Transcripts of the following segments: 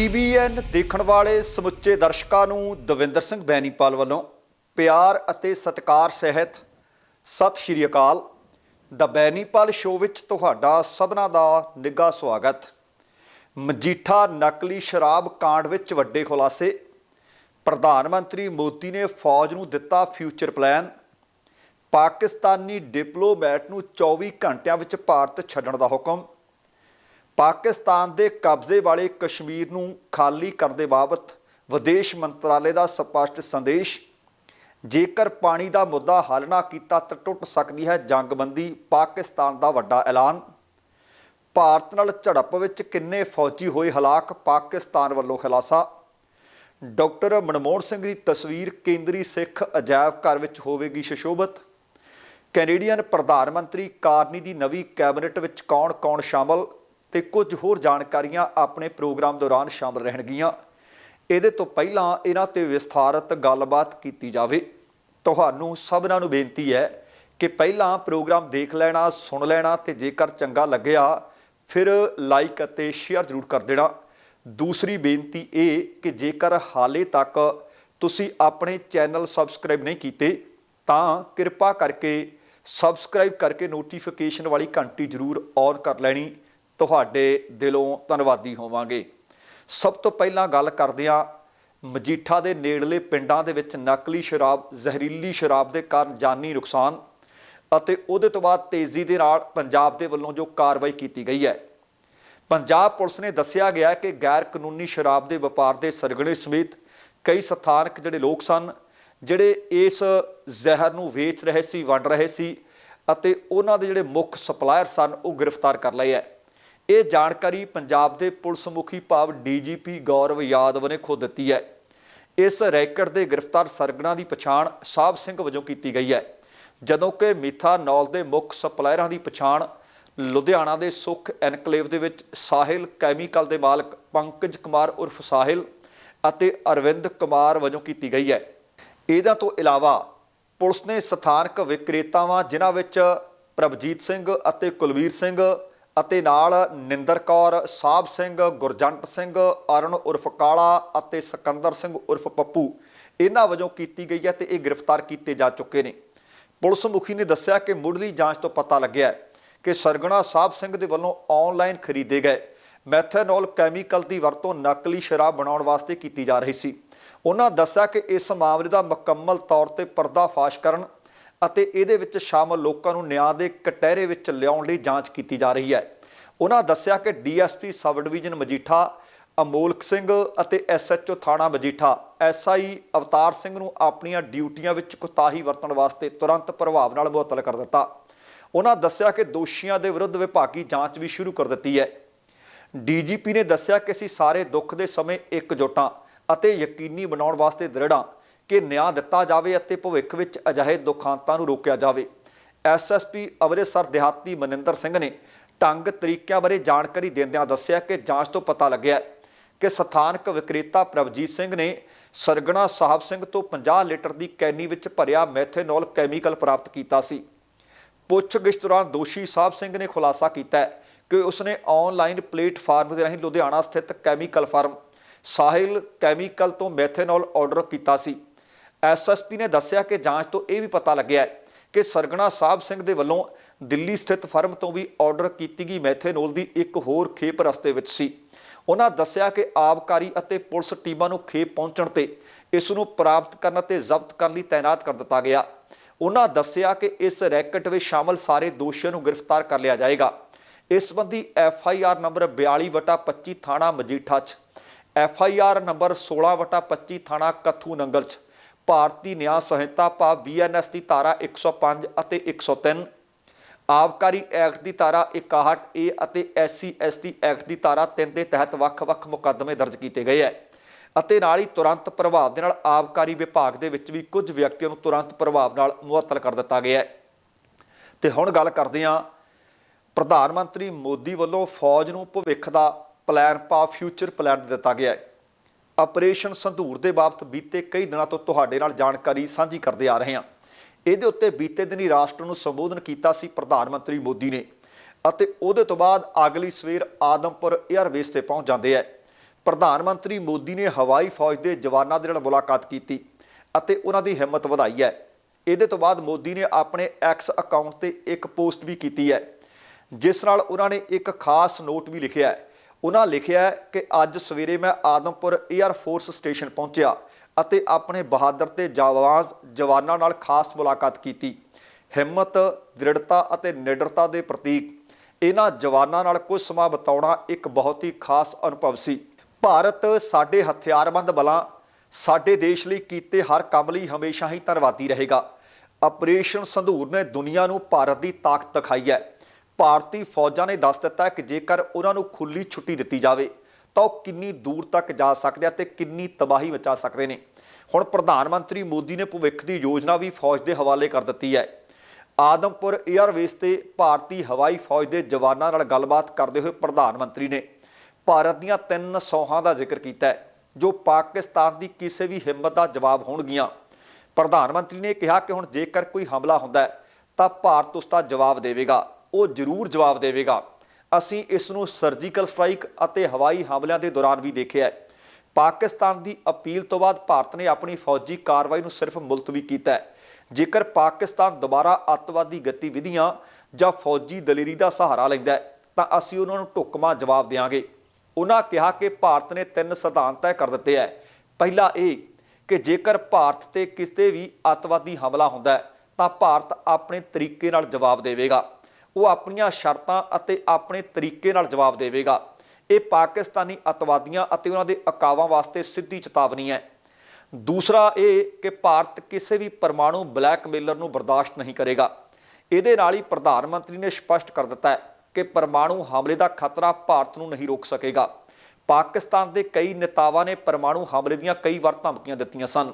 TBN ਦੇਖਣ ਵਾਲੇ ਸਮੁੱਚੇ ਦਰਸ਼ਕਾਂ ਨੂੰ ਦਵਿੰਦਰ ਸਿੰਘ ਬੈਨੀਪਾਲ ਵੱਲੋਂ ਪਿਆਰ ਅਤੇ ਸਤਿਕਾਰ ਸਹਿਤ ਸਤਿ ਸ਼੍ਰੀ ਅਕਾਲ। ਦਾ ਬੈਨੀਪਾਲ ਸ਼ੋਅ ਵਿੱਚ ਤੁਹਾਡਾ ਸਭਨਾ ਦਾ ਨਿੱਘਾ ਸਵਾਗਤ। ਮਜੀਠਾ ਨਕਲੀ ਸ਼ਰਾਬ ਕਾਂਡ ਵਿੱਚ ਵੱਡੇ ਖੁਲਾਸੇ। ਪ੍ਰਧਾਨ ਮੰਤਰੀ ਮੋਦੀ ਨੇ ਫੌਜ ਨੂੰ ਦਿੱਤਾ ਫਿਊਚਰ ਪਲਾਨ। ਪਾਕਿਸਤਾਨੀ ਡਿਪਲੋਮੈਟ ਨੂੰ 24 ਘੰਟਿਆਂ ਵਿੱਚ ਭਾਰਤ ਛੱਡਣ ਦਾ ਹੁਕਮ। ਪਾਕਿਸਤਾਨ ਦੇ ਕਬਜ਼ੇ ਵਾਲੇ ਕਸ਼ਮੀਰ ਨੂੰ ਖਾਲੀ ਕਰਨ ਦੇ ਬਾਬਤ ਵਿਦੇਸ਼ ਮੰਤਰਾਲੇ ਦਾ ਸਪਸ਼ਟ ਸੰਦੇਸ਼। ਜੇਕਰ ਪਾਣੀ ਦਾ ਮੁੱਦਾ ਹੱਲ ਨਾ ਕੀਤਾ ਤਾਂ ਟੁੱਟ ਸਕਦੀ ਹੈ ਜੰਗਬੰਦੀ, ਪਾਕਿਸਤਾਨ ਦਾ ਵੱਡਾ ਐਲਾਨ। ਭਾਰਤ ਨਾਲ ਝੜਪ ਵਿੱਚ ਕਿੰਨੇ ਫੌਜੀ ਹੋਏ ਹਲਾਕ ਪਾਕਿਸਤਾਨ ਵੱਲੋਂ ਖੁਲਾਸਾ? ਡਾਕਟਰ ਮਨਮੋਹਨ ਸਿੰਘ ਦੀ ਤਸਵੀਰ ਕੇਂਦਰੀ ਸਿੱਖ ਅਜਾਇਬ ਘਰ ਵਿੱਚ ਹੋਵੇਗੀ ਸ਼ਸ਼ੋਭਤ। ਕੈਨੇਡੀਅਨ ਪ੍ਰਧਾਨ ਮੰਤਰੀ ਕਾਰਨੀ ਦੀ ਨਵੀਂ ਕੈਬਨਿਟ ਵਿੱਚ ਕੌਣ-ਕੌਣ ਸ਼ਾਮਲ? ਤੇ ਕੁਝ ਹੋਰ ਜਾਣਕਾਰੀਆਂ ਆਪਣੇ ਪ੍ਰੋਗਰਾਮ ਦੌਰਾਨ ਸ਼ਾਮਲ ਰਹਿਣਗੀਆਂ। ਇਹਦੇ ਤੋਂ ਪਹਿਲਾਂ ਇਹਨਾਂ ਤੇ ਵਿਸਥਾਰਤ ਗੱਲਬਾਤ ਕੀਤੀ ਜਾਵੇ। ਤੁਹਾਨੂੰ ਸਭਨਾਂ ਨੂੰ ਬੇਨਤੀ ਹੈ ਕਿ ਪਹਿਲਾਂ ਪ੍ਰੋਗਰਾਮ ਦੇਖ ਲੈਣਾ, ਸੁਣ ਲੈਣਾ ਤੇ ਜੇਕਰ ਚੰਗਾ ਲੱਗਿਆ, ਫਿਰ ਲਾਈਕ ਅਤੇ ਸ਼ੇਅਰ ਜ਼ਰੂਰ ਕਰ ਦੇਣਾ। ਦੂਸਰੀ ਬੇਨਤੀ ਇਹ ਕਿ ਜੇਕਰ ਹਾਲੇ ਤੱਕ ਤੁਸੀਂ ਆਪਣੇ ਚੈਨਲ ਸਬਸਕ੍ਰਾਈਬ ਨਹੀਂ ਕੀਤੇ, ਤਾਂ ਕਿਰਪਾ ਕਰਕੇ ਸਬਸਕ੍ਰਾਈਬ ਕਰਕੇ ਨੋਟੀਫਿਕੇਸ਼ਨ ਵਾਲੀ ਘੰਟੀ ਜ਼ਰੂਰ ਔਨ ਕਰ ਲੈਣੀ। ਤੁਹਾਡੇ ਦਿਲੋਂ ਧੰਨਵਾਦੀ ਹੋਵਾਂਗੇ। ਸਭ ਤੋਂ ਪਹਿਲਾਂ ਗੱਲ ਕਰਦੇ ਹਾਂ ਮਜੀਠਾ ਦੇ ਨੇੜਲੇ ਪਿੰਡਾਂ ਦੇ ਵਿੱਚ ਨਕਲੀ ਸ਼ਰਾਬ, ਜ਼ਹਿਰੀਲੀ ਸ਼ਰਾਬ ਦੇ ਕਾਰਨ ਜਾਨੀ ਨੁਕਸਾਨ ਅਤੇ ਉਹਦੇ ਤੋਂ ਬਾਅਦ ਤੇਜ਼ੀ ਦੇ ਨਾਲ ਪੰਜਾਬ ਦੇ ਵੱਲੋਂ ਜੋ ਕਾਰਵਾਈ ਕੀਤੀ ਗਈ ਹੈ। ਪੰਜਾਬ ਪੁਲਿਸ ਨੇ ਦੱਸਿਆ ਗਿਆ ਕਿ ਗੈਰ ਕਾਨੂੰਨੀ ਸ਼ਰਾਬ ਦੇ ਵਪਾਰ ਦੇ ਸਰਗਣੇ ਸਮੇਤ ਕਈ ਸਥਾਨਕ ਜਿਹੜੇ ਲੋਕ ਸਨ, ਜਿਹੜੇ ਇਸ ਜ਼ਹਿਰ ਨੂੰ ਵੇਚ ਰਹੇ ਸੀ, ਵੰਡ ਰਹੇ ਸੀ ਅਤੇ ਉਹਨਾਂ ਦੇ ਜਿਹੜੇ ਮੁੱਖ ਸਪਲਾਇਰ ਸਨ, ਉਹ ਗ੍ਰਿਫਤਾਰ ਕਰ ਲਏ ਹੈ। ਇਹ ਜਾਣਕਾਰੀ ਪੰਜਾਬ ਦੇ ਪੁਲਿਸ ਮੁਖੀ ਭਾਵ ਡੀਜੀਪੀ ਗੌਰਵ ਯਾਦਵ ਨੇ ਖੁਦ ਦਿੱਤੀ ਹੈ। ਇਸ ਰੈਕਟ ਦੇ ਗ੍ਰਿਫਤਾਰ ਸਰਗਣਾ ਦੀ ਪਛਾਣ ਸਾਹਿਬ ਸਿੰਘ ਵਜੋਂ ਕੀਤੀ ਗਈ ਹੈ। ਜਦੋਂ ਕਿ ਮੀਥਾਨੋਲ ਦੇ ਮੁੱਖ ਸਪਲਾਇਰਾਂ ਦੀ ਪਛਾਣ ਲੁਧਿਆਣਾ ਦੇ ਸੁਖ ਐਨਕਲੇਵ ਦੇ ਵਿੱਚ ਸਾਹਿਲ ਕੈਮੀਕਲ ਦੇ ਮਾਲਕ ਪੰਕਜ ਕੁਮਾਰ ਉਰਫ ਸਾਹਿਲ ਅਤੇ ਅਰਵਿੰਦ ਕੁਮਾਰ ਵਜੋਂ ਕੀਤੀ ਗਈ ਹੈ। ਇਹਦਾ ਤੋਂ ਇਲਾਵਾ ਪੁਲਿਸ ਨੇ ਸਥਾਨਕ ਵਿਕਰੇਤਾਵਾਂ, ਜਿਨ੍ਹਾਂ ਵਿੱਚ ਪ੍ਰਭਜੀਤ ਸਿੰਘ ਅਤੇ ਕੁਲਵੀਰ ਸਿੰਘ ਅਤੇ ਨਾਲ ਨਿੰਦਰ ਕੌਰ ਸਾਹਿਬ ਸਿੰਘ, ਗੁਰਜੰਟ ਸਿੰਘ ਅਰਨ ਉਰਫ ਕਾਲਾ ਅਤੇ ਸਿਕੰਦਰ ਸਿੰਘ ਉਰਫ ਪੱਪੂ। ਇਹਨਾਂ ਵਜੋਂ ਕੀਤੀ ਗਈ ਹੈ ਤੇ ਇਹ ਗ੍ਰਿਫਤਾਰ ਕੀਤੇ ਜਾ ਚੁੱਕੇ ਨੇ। ਪੁਲਿਸ ਮੁਖੀ ਨੇ ਦੱਸਿਆ ਕਿ ਮੁੱਢਲੀ ਜਾਂਚ ਤੋਂ ਪਤਾ ਲੱਗਿਆ ਕਿ ਸਰਗਣਾ ਸਾਹਿਬ ਸਿੰਘ ਦੇ ਵੱਲੋਂ ਆਨਲਾਈਨ ਖਰੀਦੇ ਗਏ। ਮੈਥੇਨੋਲ ਕੈਮੀਕਲ ਦੀ ਵਰਤੋਂ ਨਕਲੀ ਸ਼ਰਾਬ ਬਣਾਉਣ ਵਾਸਤੇ ਕੀਤੀ ਜਾ ਰਹੀ ਸੀ। ਉਹਨਾਂ ਦੱਸਿਆ ਕਿ ਇਸ ਮਾਮਲੇ ਦਾ ਮੁਕੰਮਲ ਤੌਰ ਤੇ ਪਰਦਾਫਾਸ਼ ਕਰਨ ਅਤੇ ਇਹਦੇ ਵਿੱਚ ਸ਼ਾਮਲ ਲੋਕਾਂ ਨੂੰ ਨਿਆਂ ਦੇ ਕਟਹਿਰੇ ਵਿੱਚ ਲਿਆਉਣ ਲਈ ਜਾਂਚ ਕੀਤੀ ਜਾ ਰਹੀ ਹੈ। ਉਹਨਾਂ ਦੱਸਿਆ ਕਿ DSP sub division Majitha, Amolak Singh ਅਤੇ ਐਸਐਚਓ ਥਾਣਾ ਮਜੀਠਾ ਐਸਆਈ ਅਵਤਾਰ ਸਿੰਘ ਨੂੰ ਆਪਣੀਆਂ ਡਿਊਟੀਆਂ ਵਿੱਚ ਕੁਤਾਹੀ ਵਰਤਣ ਵਾਸਤੇ ਤੁਰੰਤ ਪ੍ਰਭਾਵ ਨਾਲ ਮੁਅੱਤਲ ਕਰ ਦਿੱਤਾ। ਉਹਨਾਂ ਦੱਸਿਆ ਕਿ ਦੋਸ਼ੀਆਂ ਦੇ ਵਿਰੁੱਧ ਵਿਭਾਗੀ ਜਾਂਚ ਵੀ ਸ਼ੁਰੂ ਕਰ ਦਿੱਤੀ ਹੈ। ਡੀਜੀਪੀ ਨੇ ਦੱਸਿਆ ਕਿ ਅਸੀਂ ਸਾਰੇ ਦੁੱਖ ਦੇ ਸਮੇਂ ਇਕਜੁੱਟਾਂ ਅਤੇ ਯਕੀਨੀ ਬਣਾਉਣ ਵਾਸਤੇ ਦ੍ਰਿੜਾਂ ਕਿ ਨਿਆਂ ਦਿੱਤਾ ਜਾਵੇ ਅਤੇ ਭਵਿੱਖ ਵਿੱਚ ਅਜਿਹੇ ਦੁਖਾਂਤਾਂ ਨੂੰ ਰੋਕਿਆ ਜਾਵੇ। ਐਸਐਸਪੀ ਅੰਮ੍ਰਿਤਸਰ ਦਿਹਾਤੀ ਮਨਿੰਦਰ ਸਿੰਘ ਨੇ ਢੰਗ ਤਰੀਕਿਆਂ ਬਾਰੇ ਜਾਣਕਾਰੀ ਦਿੰਦਿਆਂ ਦੱਸਿਆ ਕਿ ਜਾਂਚ ਤੋਂ ਪਤਾ ਲੱਗਿਆ ਕਿ ਸਥਾਨਕ ਵਿਕਰੇਤਾ ਪ੍ਰਭਜੀਤ ਸਿੰਘ ਨੇ ਸਰਗਣਾ ਸਾਹਿਬ ਸਿੰਘ ਤੋਂ 50 ਲੀਟਰ ਦੀ ਕੈਨੀ ਵਿੱਚ ਭਰਿਆ ਮੈਥੇਨੋਲ ਕੈਮੀਕਲ ਪ੍ਰਾਪਤ ਕੀਤਾ ਸੀ। ਪੁੱਛਗਿੱਛ ਦੌਰਾਨ ਦੋਸ਼ੀ ਸਾਹਿਬ ਸਿੰਘ ਨੇ ਖੁਲਾਸਾ ਕੀਤਾ ਕਿ ਉਸਨੇ ਆਨਲਾਈਨ ਪਲੇਟਫਾਰਮ ਦੇ ਰਾਹੀਂ ਲੁਧਿਆਣਾ ਸਥਿਤ ਕੈਮੀਕਲ ਫਾਰਮ ਸਾਹਿਲ ਕੈਮੀਕਲ ਤੋਂ ਮੈਥੇਨੋਲ ਆਰਡਰ ਕੀਤਾ ਸੀ। ਐਸਐਸਪੀ ਨੇ ਦੱਸਿਆ ਕਿ ਜਾਂਚ ਤੋਂ ਇਹ ਵੀ ਪਤਾ ਲੱਗਿਆ ਕਿ ਸਰਗਣਾ ਸਾਹਿਬ ਸਿੰਘ ਦੇ ਵੱਲੋਂ ਦਿੱਲੀ ਸਥਿਤ ਫਰਮ ਤੋਂ ਵੀ ਆਰਡਰ ਕੀਤੀ ਗਈ ਮੈਥੇਨੋਲ ਦੀ ਇੱਕ ਹੋਰ ਖੇਪ ਰਸਤੇ ਵਿੱਚ ਸੀ। ਉਹਨਾਂ ਦੱਸਿਆ ਕਿ ਆਬਕਾਰੀ ਅਤੇ ਪੁਲਿਸ ਟੀਮਾਂ ਨੂੰ ਖੇਪ ਪਹੁੰਚਣ ਤੇ ਇਸ ਨੂੰ ਪ੍ਰਾਪਤ ਕਰਨ ਅਤੇ ਜ਼ਬਤ ਕਰਨ ਲਈ ਤਾਇਨਾਤ ਕਰ ਦਿੱਤਾ ਗਿਆ। ਉਹਨਾਂ ਦੱਸਿਆ ਕਿ ਇਸ ਰੈਕਟ ਵਿੱਚ ਸ਼ਾਮਲ ਸਾਰੇ ਦੋਸ਼ੀਆਂ ਨੂੰ ਗ੍ਰਿਫਤਾਰ ਕਰ ਲਿਆ ਜਾਏਗਾ। ਇਸ ਸੰਬੰਧੀ ਐਫ ਆਈ ਆਰ ਨੰਬਰ 42/25 ਥਾਣਾ ਮਜੀਠਾ 'ਚ ਐਫ ਆਈ ਆਰ ਨੰਬਰ 16/25 ਥਾਣਾ ਕੱਥੂ ਨੰਗਲ 'ਚ। ਭਾਰਤੀ ਨਿਆਂ ਸੰਹਿਤਾ ਪਾ ਬੀਐਨਐਸ ਦੀ ਧਾਰਾ 105 ਅਤੇ 103 ਆਬਕਾਰੀ ਐਕਟ ਦੀ ਧਾਰਾ 61 ਏ ਅਤੇ ਐਸਸੀ ਐਸਟੀ ਐਕਟ ਦੀ ਧਾਰਾ 3 ਦੇ ਤਹਿਤ ਵੱਖ-ਵੱਖ ਮੁਕੱਦਮੇ ਦਰਜ ਕੀਤੇ ਗਏ ਹੈ ਅਤੇ ਨਾਲ ਹੀ ਤੁਰੰਤ ਪ੍ਰਭਾਵ ਦੇ ਨਾਲ ਆਬਕਾਰੀ ਵਿਭਾਗ ਦੇ ਵਿੱਚ ਵੀ ਕੁਝ ਵਿਅਕਤੀਆਂ ਨੂੰ ਤੁਰੰਤ ਪ੍ਰਭਾਵ ਨਾਲ ਮੁਅੱਤਲ ਕਰ ਦਿੱਤਾ ਗਿਆ ਹੈ ਤੇ ਹੁਣ ਗੱਲ ਕਰਦੇ ਹਾਂ ਪ੍ਰਧਾਨ ਮੰਤਰੀ ਮੋਦੀ ਵੱਲੋਂ ਫੌਜ ਨੂੰ ਭਵਿੱਖ ਦਾ ਪਲਾਨ ਪਾ, ਫਿਊਚਰ ਪਲਾਨ ਦਿੱਤਾ ਗਿਆ ਹੈ ਆਪਰੇਸ਼ਨ ਸੰਧੂਰ ਦੇ ਬਾਬਤ ਬੀਤੇ ਕਈ ਦਿਨਾਂ ਤੋਂ ਤੁਹਾਡੇ ਨਾਲ ਜਾਣਕਾਰੀ ਸਾਂਝੀ ਕਰਦੇ ਆ ਰਹੇ ਹਾਂ। ਇਹਦੇ ਉੱਤੇ ਬੀਤੇ ਦਿਨੀ ਰਾਸ਼ਟਰ ਨੂੰ ਸੰਬੋਧਨ ਕੀਤਾ ਸੀ ਪ੍ਰਧਾਨ ਮੰਤਰੀ ਮੋਦੀ ਨੇ ਅਤੇ ਉਹਦੇ ਤੋਂ ਬਾਅਦ ਅਗਲੀ ਸਵੇਰ ਆਦਮਪੁਰ 에ਅਰਬੇਸ ਤੇ ਪਹੁੰਚ ਜਾਂਦੇ ਹੈ ਪ੍ਰਧਾਨ ਮੰਤਰੀ ਮੋਦੀ ਨੇ ਹਵਾਈ ਫੌਜ ਦੇ ਜਵਾਨਾਂ ਦੇ ਨਾਲ ਮੁਲਾਕਾਤ ਕੀਤੀ ਅਤੇ ਉਹਨਾਂ ਦੀ ਹਿੰਮਤ ਵਧਾਈ ਹੈ। ਇਹਦੇ ਤੋਂ ਬਾਅਦ ਮੋਦੀ ਨੇ ਆਪਣੇ ਐਕਸ ਅਕਾਊਂਟ ਤੇ ਇੱਕ ਪੋਸਟ ਵੀ ਕੀਤੀ ਹੈ, ਜਿਸ ਨਾਲ ਉਹਨਾਂ ਨੇ ਇੱਕ ਖਾਸ ਨੋਟ ਵੀ ਲਿਖਿਆ ਹੈ। ਉਹਨਾਂ ਲਿਖਿਆ ਕਿ ਅੱਜ ਸਵੇਰੇ ਮੈਂ ਆਦਮਪੁਰ 에ਅਰ ਫੋਰਸ ਸਟੇਸ਼ਨ ਪਹੁੰਚਿਆ ਅਤੇ ਆਪਣੇ ਬਹਾਦਰ ਤੇ ਜਾਵਾਜ਼ ਜਵਾਨਾਂ ਨਾਲ ਖਾਸ ਮੁਲਾਕਾਤ ਕੀਤੀ। ਹਿੰਮਤ, ਦ੍ਰਿੜਤਾ ਅਤੇ ਨਿਡਰਤਾ ਦੇ ਪ੍ਰਤੀਕ ਇਹਨਾਂ ਜਵਾਨਾਂ ਨਾਲ ਕੁਝ ਸਮਾਂ ਬਿਤਾਉਣਾ ਇੱਕ ਬਹੁਤ ਹੀ ਖਾਸ ਅਨੁਭਵ ਸੀ। ਭਾਰਤ ਸਾਡੇ ਹਥਿਆਰਬੰਦ ਬਲਾਂ, ਸਾਡੇ ਦੇਸ਼ ਲਈ ਕੀਤੇ ਹਰ ਕੰਮ ਲਈ ਹਮੇਸ਼ਾ ਹੀ ਧੰਨਵਾਦੀ ਰਹੇਗਾ। ਆਪਰੇਸ਼ਨ ਸੰਧੂਰ ਨੇ ਦੁਨੀਆ ਨੂੰ ਭਾਰਤ ਦੀ ਤਾਕਤ ਦਿਖਾਈ ਹੈ। ਭਾਰਤੀ ਫੌਜਾਂ ਨੇ ਦੱਸ ਦਿੱਤਾ ਕਿ ਜੇਕਰ ਉਹਨਾਂ ਨੂੰ ਖੁੱਲੀ ਛੁੱਟੀ ਦਿੱਤੀ ਜਾਵੇ, ਤਾਂ ਉਹ ਕਿੰਨੀ ਦੂਰ ਤੱਕ ਜਾ ਸਕਦੇ ਆ ਤੇ ਕਿੰਨੀ ਤਬਾਹੀ ਮਚਾ ਸਕਦੇ ਨੇ। ਹੁਣ ਪ੍ਰਧਾਨ ਮੰਤਰੀ ਮੋਦੀ ਨੇ ਭਵਿੱਖ ਦੀ ਯੋਜਨਾ ਵੀ ਫੌਜ ਦੇ ਹਵਾਲੇ ਕਰ ਦਿੱਤੀ ਹੈ। ਆਦਮਪੁਰ 에ਅਰਵੇਸ ਤੇ ਭਾਰਤੀ ਹਵਾਈ ਫੌਜ ਦੇ ਜਵਾਨਾਂ ਨਾਲ ਗੱਲਬਾਤ ਕਰਦੇ ਹੋਏ ਪ੍ਰਧਾਨ ਮੰਤਰੀ ਨੇ ਭਾਰਤ ਦੀਆਂ ਤਿੰਨ ਸੌਹਾਂ ਦਾ ਜ਼ਿਕਰ ਕੀਤਾ ਜੋ ਪਾਕਿਸਤਾਨ ਦੀ ਕਿਸੇ ਵੀ ਹਿੰਮਤ ਦਾ ਜਵਾਬ ਹੋਣਗੀਆਂ। ਪ੍ਰਧਾਨ ਮੰਤਰੀ ਨੇ ਕਿਹਾ ਕਿ ਹੁਣ ਜੇਕਰ ਕੋਈ ਹਮਲਾ ਹੁੰਦਾ ਹੈ, ਤਾਂ ਭਾਰਤ ਉਸ ਦਾ ਜਵਾਬ ਦੇਵੇਗਾ। ਉਹ ਜ਼ਰੂਰ ਜਵਾਬ ਦੇਵੇਗਾ। ਅਸੀਂ ਇਸ ਨੂੰ ਸਰਜੀਕਲ ਸਟ੍ਰਾਈਕ ਅਤੇ ਹਵਾਈ ਹਮਲਿਆਂ ਦੇ ਦੌਰਾਨ ਵੀ ਦੇਖਿਆ ਹੈ। ਪਾਕਿਸਤਾਨ ਦੀ ਅਪੀਲ ਤੋਂ ਬਾਅਦ ਭਾਰਤ ਨੇ ਆਪਣੀ ਫੌਜੀ ਕਾਰਵਾਈ ਨੂੰ ਸਿਰਫ ਮੁਲਤਵੀ ਕੀਤਾ ਹੈ। ਜੇਕਰ ਪਾਕਿਸਤਾਨ ਦੁਬਾਰਾ ਅੱਤਵਾਦੀ ਗਤੀਵਿਧੀਆਂ ਜਾਂ ਫੌਜੀ ਦਲੇਰੀ ਦਾ ਸਹਾਰਾ ਲੈਂਦਾ ਹੈ, ਤਾਂ ਅਸੀਂ ਉਹਨਾਂ ਨੂੰ ਢੁਕਵਾਂ ਜਵਾਬ ਦੇਵਾਂਗੇ ਉਹਨਾਂ ਕਿਹਾ ਕਿ ਭਾਰਤ ਨੇ ਤਿੰਨ ਸਿਧਾਂਤ ਤੈਅ ਕਰ ਦਿੱਤੇ ਹੈ। ਪਹਿਲਾ ਇਹ ਕਿ ਜੇਕਰ ਭਾਰਤ ਤੇ ਕਿਸੇ ਵੀ ਅੱਤਵਾਦੀ ਹਮਲਾ ਹੁੰਦਾ ਹੈ, ਤਾਂ ਭਾਰਤ ਆਪਣੇ ਤਰੀਕੇ ਨਾਲ ਜਵਾਬ ਦੇਵੇਗਾ। ਉਹ ਆਪਣੀਆਂ ਸ਼ਰਤਾਂ ਅਤੇ ਆਪਣੇ ਤਰੀਕੇ ਨਾਲ ਜਵਾਬ ਦੇਵੇਗਾ। ਇਹ ਪਾਕਿਸਤਾਨੀ ਅੱਤਵਾਦੀਆਂ ਅਤੇ ਉਹਨਾਂ ਦੇ ਅਕਾਵਾਂ ਵਾਸਤੇ ਸਿੱਧੀ ਚੇਤਾਵਨੀ ਹੈ। ਦੂਸਰਾ ਇਹ ਕਿ ਭਾਰਤ ਕਿਸੇ ਵੀ ਪਰਮਾਣੂ ਬਲੈਕਮੇਲਰ ਨੂੰ ਬਰਦਾਸ਼ਤ ਨਹੀਂ ਕਰੇਗਾ। ਇਹਦੇ ਨਾਲ ਹੀ ਪ੍ਰਧਾਨ ਮੰਤਰੀ ਨੇ ਸਪਸ਼ਟ ਕਰ ਦਿੱਤਾ ਹੈ ਕਿ ਪਰਮਾਣੂ ਹਮਲੇ ਦਾ ਖਤਰਾ ਭਾਰਤ ਨੂੰ ਨਹੀਂ ਰੋਕ ਸਕੇਗਾ। ਪਾਕਿਸਤਾਨ ਦੇ ਕਈ ਨੇਤਾਵਾਂ ਨੇ ਪਰਮਾਣੂ ਹਮਲੇ ਦੀਆਂ ਕਈ ਵਾਰ ਧਮਕੀਆਂ ਦਿੱਤੀਆਂ ਸਨ।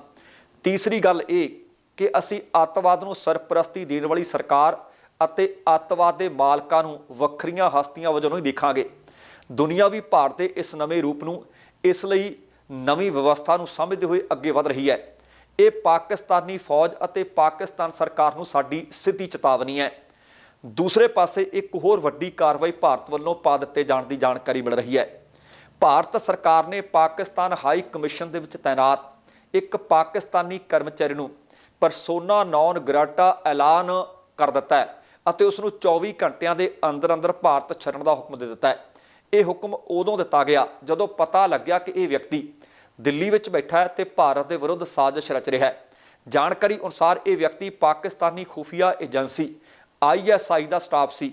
ਤੀਸਰੀ ਗੱਲ ਇਹ ਕਿ ਅਸੀਂ ਅੱਤਵਾਦ ਨੂੰ ਸਰਪ੍ਰਸਤੀ ਦੇਣ ਵਾਲੀ ਸਰਕਾਰ ਅਤੇ ਅੱਤਵਾਦ ਦੇ ਮਾਲਕਾਂ ਨੂੰ ਵੱਖਰੀਆਂ ਹਸਤੀਆਂ ਵਜੋਂ ਨਹੀਂ ਦੇਖਾਂਗੇ। ਦੁਨੀਆ ਵੀ ਭਾਰਤ ਦੇ ਇਸ ਨਵੇਂ ਰੂਪ ਨੂੰ, ਇਸ ਲਈ ਨਵੀਂ ਵਿਵਸਥਾ ਨੂੰ ਸਮਝਦੇ ਹੋਏ ਅੱਗੇ ਵਧ ਰਹੀ ਹੈ। ਇਹ ਪਾਕਿਸਤਾਨੀ ਫੌਜ ਅਤੇ ਪਾਕਿਸਤਾਨ ਸਰਕਾਰ ਨੂੰ ਸਾਡੀ ਸਿੱਧੀ ਚੇਤਾਵਨੀ ਹੈ। ਦੂਸਰੇ ਪਾਸੇ ਇੱਕ ਹੋਰ ਵੱਡੀ ਕਾਰਵਾਈ ਭਾਰਤ ਵੱਲੋਂ ਪਾ ਦਿੱਤੇ ਜਾਣ ਦੀ ਜਾਣਕਾਰੀ ਮਿਲ ਰਹੀ ਹੈ। ਭਾਰਤ ਸਰਕਾਰ ਨੇ ਪਾਕਿਸਤਾਨ ਹਾਈ ਕਮਿਸ਼ਨ ਦੇ ਵਿੱਚ ਤਾਇਨਾਤ ਇੱਕ ਪਾਕਿਸਤਾਨੀ ਕਰਮਚਾਰੀ ਨੂੰ ਪਰਸੋਨਾ ਨੌਨ ਗ੍ਰਾਟਾ ਐਲਾਨ ਕਰ ਦਿੱਤਾ ਹੈ। ਅਤੇ ਉਸ ਨੂੰ 24 ਘੰਟਿਆਂ ਦੇ ਅੰਦਰ ਅੰਦਰ ਭਾਰਤ ਛੱਡਣ ਦਾ ਹੁਕਮ ਦੇ ਦਿੱਤਾ ਹੈ। ਇਹ ਹੁਕਮ ਉਦੋਂ ਦਿੱਤਾ ਗਿਆ ਜਦੋਂ ਪਤਾ ਲੱਗਿਆ ਕਿ ਇਹ ਵਿਅਕਤੀ ਦਿੱਲੀ ਵਿੱਚ ਬੈਠਾ ਹੈ ਤੇ ਭਾਰਤ ਦੇ ਵਿਰੁੱਧ ਸਾਜ਼ਿਸ਼ ਰਚ ਰਿਹਾ ਹੈ। ਜਾਣਕਾਰੀ ਅਨੁਸਾਰ ਇਹ ਵਿਅਕਤੀ ਪਾਕਿਸਤਾਨੀ ਖੁਫੀਆ ਏਜੰਸੀ ਆਈਐਸਆਈ ਦਾ ਸਟਾਫ ਸੀ।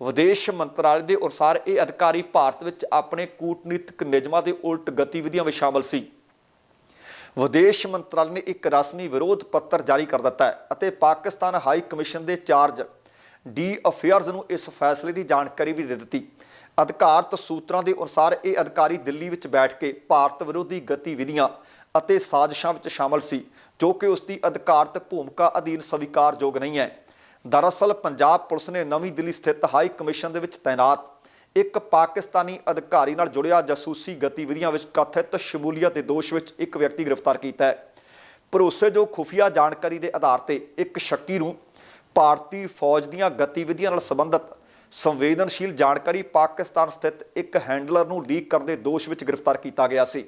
ਵਿਦੇਸ਼ ਮੰਤਰਾਲੇ ਦੇ ਅਨੁਸਾਰ ਇਹ ਅਧਿਕਾਰੀ ਭਾਰਤ ਵਿੱਚ ਆਪਣੇ ਕੂਟਨੀਤਿਕ ਨਿਯਮਾਂ ਦੇ ਉਲਟ ਗਤੀਵਿਧੀਆਂ ਵਿੱਚ ਸ਼ਾਮਲ ਸੀ। ਵਿਦੇਸ਼ ਮੰਤਰਾਲੇ ਨੇ ਇੱਕ ਰਸਮੀ ਵਿਰੋਧ ਪੱਤਰ ਜਾਰੀ ਕਰ ਦਿੱਤਾ ਹੈ ਅਤੇ ਪਾਕਿਸਤਾਨ ਹਾਈ ਕਮਿਸ਼ਨ ਦੇ ਚਾਰਜ ਡੀ ਅਫੇਅਰਸ ਨੂੰ ਇਸ ਫੈਸਲੇ ਦੀ ਜਾਣਕਾਰੀ ਵੀ ਦੇ ਦਿੱਤੀ। ਅਧਿਕਾਰਤ ਸੂਤਰਾਂ ਦੇ ਅਨੁਸਾਰ ਇਹ ਅਧਿਕਾਰੀ ਦਿੱਲੀ ਵਿੱਚ ਬੈਠ ਕੇ ਭਾਰਤ ਵਿਰੋਧੀ ਗਤੀਵਿਧੀਆਂ ਅਤੇ ਸਾਜ਼ਿਸ਼ਾਂ ਵਿੱਚ ਸ਼ਾਮਲ ਸੀ, ਜੋ ਕਿ ਉਸ ਦੀ ਅਧਿਕਾਰਤ ਭੂਮਿਕਾ ਅਧੀਨ ਸਵੀਕਾਰਯੋਗ ਨਹੀਂ ਹੈ। ਦਰਅਸਲ, ਪੰਜਾਬ ਪੁਲਿਸ ਨੇ ਨਵੀਂ ਦਿੱਲੀ ਸਥਿਤ ਹਾਈ ਕਮਿਸ਼ਨ ਦੇ ਵਿੱਚ ਤਾਇਨਾਤ ਇੱਕ ਪਾਕਿਸਤਾਨੀ ਅਧਿਕਾਰੀ ਨਾਲ ਜੁੜਿਆ ਜਾਸੂਸੀ ਗਤੀਵਿਧੀਆਂ ਵਿੱਚ ਕਥਿਤ ਸ਼ਮੂਲੀਅਤ ਦੇ ਦੋਸ਼ ਵਿੱਚ ਇੱਕ ਵਿਅਕਤੀ ਗ੍ਰਿਫਤਾਰ ਕੀਤਾ ਹੈ। ਭਰੋਸੇਯੋਗ ਖੁਫੀਆ ਜਾਣਕਾਰੀ ਦੇ ਆਧਾਰ ਤੇ ਇੱਕ ਸ਼ੱਕੀ ਨੂੰ ਭਾਰਤੀ ਫੌਜ ਦੀਆਂ ਗਤੀਵਿਧੀਆਂ ਨਾਲ ਸੰਬੰਧਿਤ ਸੰਵੇਦਨਸ਼ੀਲ ਜਾਣਕਾਰੀ ਪਾਕਿਸਤਾਨ ਸਥਿਤ ਇੱਕ ਹੈਂਡਲਰ ਨੂੰ ਲੀਕ ਕਰਨ ਦੇ ਦੋਸ਼ ਵਿੱਚ ਗ੍ਰਿਫਤਾਰ ਕੀਤਾ ਗਿਆ ਸੀ।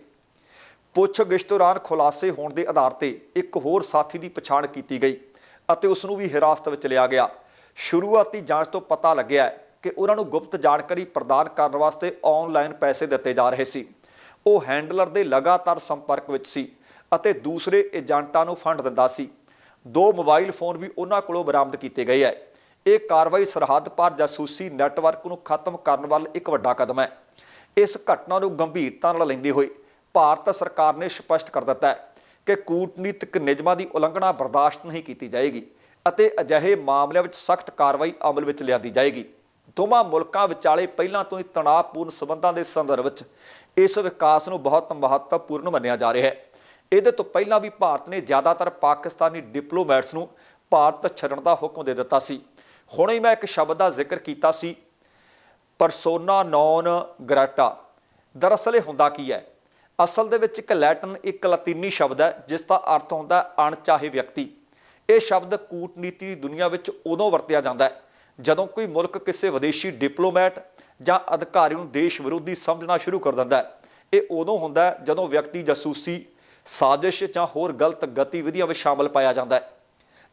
ਪੁੱਛਗਿੱਛ ਦੌਰਾਨ ਖੁਲਾਸੇ ਹੋਣ ਦੇ ਆਧਾਰ ਤੇ ਇੱਕ ਹੋਰ ਸਾਥੀ ਦੀ ਪਛਾਣ ਕੀਤੀ ਗਈ ਅਤੇ ਉਸ ਨੂੰ ਵੀ ਹਿਰਾਸਤ ਵਿੱਚ ਲਿਆ ਗਿਆ। ਸ਼ੁਰੂਆਤੀ ਜਾਂਚ ਤੋਂ ਪਤਾ ਲੱਗਿਆ ਕਿ ਉਹਨਾਂ ਨੂੰ ਗੁਪਤ ਜਾਣਕਾਰੀ ਪ੍ਰਦਾਨ ਕਰਨ ਵਾਸਤੇ ਆਨਲਾਈਨ ਪੈਸੇ ਦਿੱਤੇ ਜਾ ਰਹੇ ਸੀ। ਉਹ ਹੈਂਡਲਰ ਦੇ ਲਗਾਤਾਰ ਸੰਪਰਕ ਵਿੱਚ ਸੀ ਅਤੇ ਦੂਸਰੇ ਏਜੰਟਾਂ ਨੂੰ ਫੰਡ ਦਿੰਦਾ ਸੀ। ਦੋ ਮੋਬਾਈਲ ਫੋਨ ਵੀ ਉਹਨਾਂ ਕੋਲੋਂ ਬਰਾਮਦ ਕੀਤੇ ਗਏ ਹੈ। ਇਹ ਕਾਰਵਾਈ ਸਰਹੱਦ ਪਾਰ ਜਾਸੂਸੀ ਨੈਟਵਰਕ ਨੂੰ ਖਤਮ ਕਰਨ ਵੱਲ ਇੱਕ ਵੱਡਾ ਕਦਮ ਹੈ। ਇਸ ਘਟਨਾ ਨੂੰ ਗੰਭੀਰਤਾ ਨਾਲ ਲੈਂਦੇ ਹੋਏ ਭਾਰਤ ਸਰਕਾਰ ਨੇ ਸਪਸ਼ਟ ਕਰ ਦਿੱਤਾ ਹੈ ਕਿ ਕੂਟਨੀਤਿਕ ਨਿਯਮਾਂ ਦੀ ਉਲੰਘਣਾ ਬਰਦਾਸ਼ਤ ਨਹੀਂ ਕੀਤੀ ਜਾਏਗੀ ਅਤੇ ਅਜਿਹੇ ਮਾਮਲਿਆਂ ਵਿੱਚ ਸਖਤ ਕਾਰਵਾਈ ਅਮਲ ਵਿੱਚ ਲਿਆਂਦੀ ਜਾਏਗੀ। ਦੋਵਾਂ ਮੁਲਕਾਂ ਵਿਚਾਲੇ ਪਹਿਲਾਂ ਤੋਂ ਹੀ ਤਣਾਅਪੂਰਨ ਸਬੰਧਾਂ ਦੇ ਸੰਦਰਭ ਵਿੱਚ ਇਸ ਵਿਕਾਸ ਨੂੰ ਬਹੁਤ ਮਹੱਤਵਪੂਰਨ ਮੰਨਿਆ ਜਾ ਰਿਹਾ ਹੈ। ਇਹਦੇ ਤੋਂ ਪਹਿਲਾਂ ਵੀ ਭਾਰਤ ਨੇ ਜ਼ਿਆਦਾਤਰ ਪਾਕਿਸਤਾਨੀ ਡਿਪਲੋਮੈਟਸ ਨੂੰ ਭਾਰਤ ਛੱਡਣ ਦਾ ਹੁਕਮ ਦੇ ਦਿੱਤਾ ਸੀ। ਹੁਣੇ ਹੀ ਮੈਂ ਇੱਕ ਸ਼ਬਦ ਦਾ ਜ਼ਿਕਰ ਕੀਤਾ ਸੀ। ਪਰਸੋਨਾ ਨੌਨ ਗ੍ਰਾਟਾ। ਦਰਅਸਲ ਇਹ ਹੁੰਦਾ ਕੀ ਹੈ? ਅਸਲ ਦੇ ਵਿੱਚ ਇੱਕ ਲੈਟਨ, ਇੱਕ ਲਾਤੀਨੀ ਸ਼ਬਦ ਹੈ, ਜਿਸ ਦਾ ਅਰਥ ਹੁੰਦਾ ਅਣਚਾਹੇ ਵਿਅਕਤੀ। ਇਹ ਸ਼ਬਦ ਕੂਟਨੀਤੀ ਦੀ ਦੁਨੀਆ ਵਿੱਚ ਉਦੋਂ ਵਰਤਿਆ ਜਾਂਦਾ ਹੈ, ਜਦੋਂ ਕੋਈ ਮੁਲਕ ਕਿਸੇ ਵਿਦੇਸ਼ੀ ਡਿਪਲੋਮੈਟ ਜਾਂ ਅਧਿਕਾਰੀ ਨੂੰ ਦੇਸ਼ ਵਿਰੋਧੀ ਸਮਝਣਾ ਸ਼ੁਰੂ ਕਰ ਦਿੰਦਾ ਹੈ। ਇਹ ਉਦੋਂ ਹੁੰਦਾ ਜਦੋਂ ਵਿਅਕਤੀ ਜਾਸੂਸੀ ਸਾਜ਼ਿਸ਼ ਜਾਂ ਹੋਰ ਗਲਤ ਗਤੀਵਿਧੀਆਂ ਵਿੱਚ ਸ਼ਾਮਲ ਪਾਇਆ ਜਾਂਦਾ ਹੈ।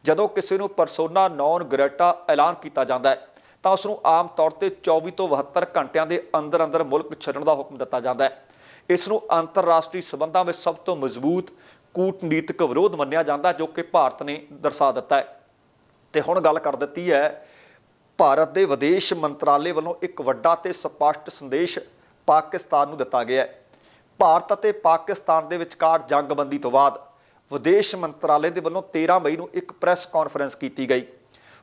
ਜਦੋਂ ਕਿਸੇ ਨੂੰ ਪਰਸੋਨਾ ਨੌਨ ਗ੍ਰੇਟਾ ਐਲਾਨ ਕੀਤਾ ਜਾਂਦਾ ਹੈ, ਤਾਂ ਉਸ ਨੂੰ ਆਮ ਤੌਰ ਤੇ 24 ਤੋਂ 72 ਘੰਟਿਆਂ ਦੇ ਅੰਦਰ ਅੰਦਰ ਮੁਲਕ ਛੱਡਣ ਦਾ ਹੁਕਮ ਦਿੱਤਾ ਜਾਂਦਾ ਹੈ। ਇਸ ਨੂੰ ਅੰਤਰਰਾਸ਼ਟਰੀ ਸਬੰਧਾਂ ਵਿੱਚ ਸਭ ਤੋਂ ਮਜ਼ਬੂਤ ਕੂਟਨੀਤਿਕ ਵਿਰੋਧ ਮੰਨਿਆ ਜਾਂਦਾ ਜੋ ਕਿ ਭਾਰਤ ਨੇ ਦਰਸਾ ਦਿੱਤਾ ਹੈ। ਤੇ ਹੁਣ ਗੱਲ ਕਰ ਦਿੱਤੀ ਹੈ, ਭਾਰਤ ਦੇ ਵਿਦੇਸ਼ ਮੰਤਰਾਲੇ ਵੱਲੋਂ ਇੱਕ ਵੱਡਾ ਤੇ ਸਪਸ਼ਟ ਸੰਦੇਸ਼ ਪਾਕਿਸਤਾਨ ਨੂੰ ਦਿੱਤਾ ਗਿਆ ਹੈ। ਭਾਰਤ ਅਤੇ ਪਾਕਿਸਤਾਨ ਦੇ ਵਿਚਕਾਰ ਜੰਗਬੰਦੀ ਤੋਂ ਬਾਅਦ ਵਿਦੇਸ਼ ਮੰਤਰਾਲੇ ਦੇ ਵੱਲੋਂ 13 ਮਈ ਨੂੰ ਇੱਕ ਪ੍ਰੈਸ ਕਾਨਫਰੰਸ ਕੀਤੀ ਗਈ।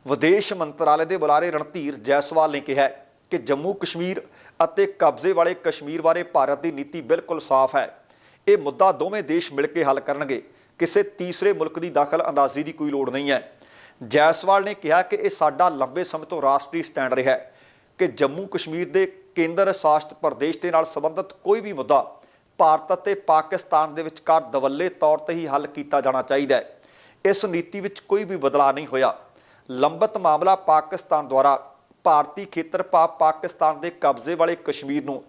ਵਿਦੇਸ਼ ਮੰਤਰਾਲੇ ਦੇ ਬੁਲਾਰੇ ਰਣਧੀਰ ਜੈਸਵਾਲ ਨੇ ਕਿਹਾ ਕਿ ਜੰਮੂ ਕਸ਼ਮੀਰ ਅਤੇ ਕਬਜ਼ੇ ਵਾਲੇ ਕਸ਼ਮੀਰ ਬਾਰੇ ਭਾਰਤ ਦੀ ਨੀਤੀ ਬਿਲਕੁਲ ਸਾਫ਼ ਹੈ। ਇਹ ਮੁੱਦਾ ਦੋਵੇਂ ਦੇਸ਼ ਮਿਲ ਕੇ ਹੱਲ ਕਰਨਗੇ। ਕਿਸੇ ਤੀਸਰੇ ਮੁਲਕ ਦੀ ਦਖਲ ਅੰਦਾਜ਼ੀ ਦੀ ਕੋਈ ਲੋੜ ਨਹੀਂ ਹੈ। ਜੈਸਵਾਲ ਨੇ ਕਿਹਾ ਕਿ ਇਹ ਸਾਡਾ ਲੰਬੇ ਸਮੇਂ ਤੋਂ ਰਾਸ਼ਟਰੀ ਸਟੈਂਡ ਰਿਹਾ ਹੈ ਕਿ ਜੰਮੂ ਕਸ਼ਮੀਰ ਦੇ ਕੇਂਦਰ ਸ਼ਾਸਿਤ ਪ੍ਰਦੇਸ਼ ਦੇ ਨਾਲ ਸੰਬੰਧਿਤ ਕੋਈ ਵੀ ਮੁੱਦਾ ਭਾਰਤ ਅਤੇ ਪਾਕਿਸਤਾਨ ਦੇ ਵਿਚਕਾਰ ਦਵੱਲੇ ਤੌਰ ਤੇ ਹੀ ਹੱਲ ਕੀਤਾ ਜਾਣਾ ਚਾਹੀਦਾ ਹੈ। ਇਸ ਨੀਤੀ ਵਿੱਚ ਕੋਈ ਵੀ ਬਦਲਾਅ ਨਹੀਂ ਹੋਇਆ। ਲੰਬਤ ਮਾਮਲਾ ਪਾਕਿਸਤਾਨ ਦੁਆਰਾ ਭਾਰਤੀ ਖੇਤਰ ਪਾ ਪਾਕਿਸਤਾਨ ਦੇ ਕਬਜ਼ੇ ਵਾਲੇ ਕਸ਼ਮੀਰ ਨੂੰ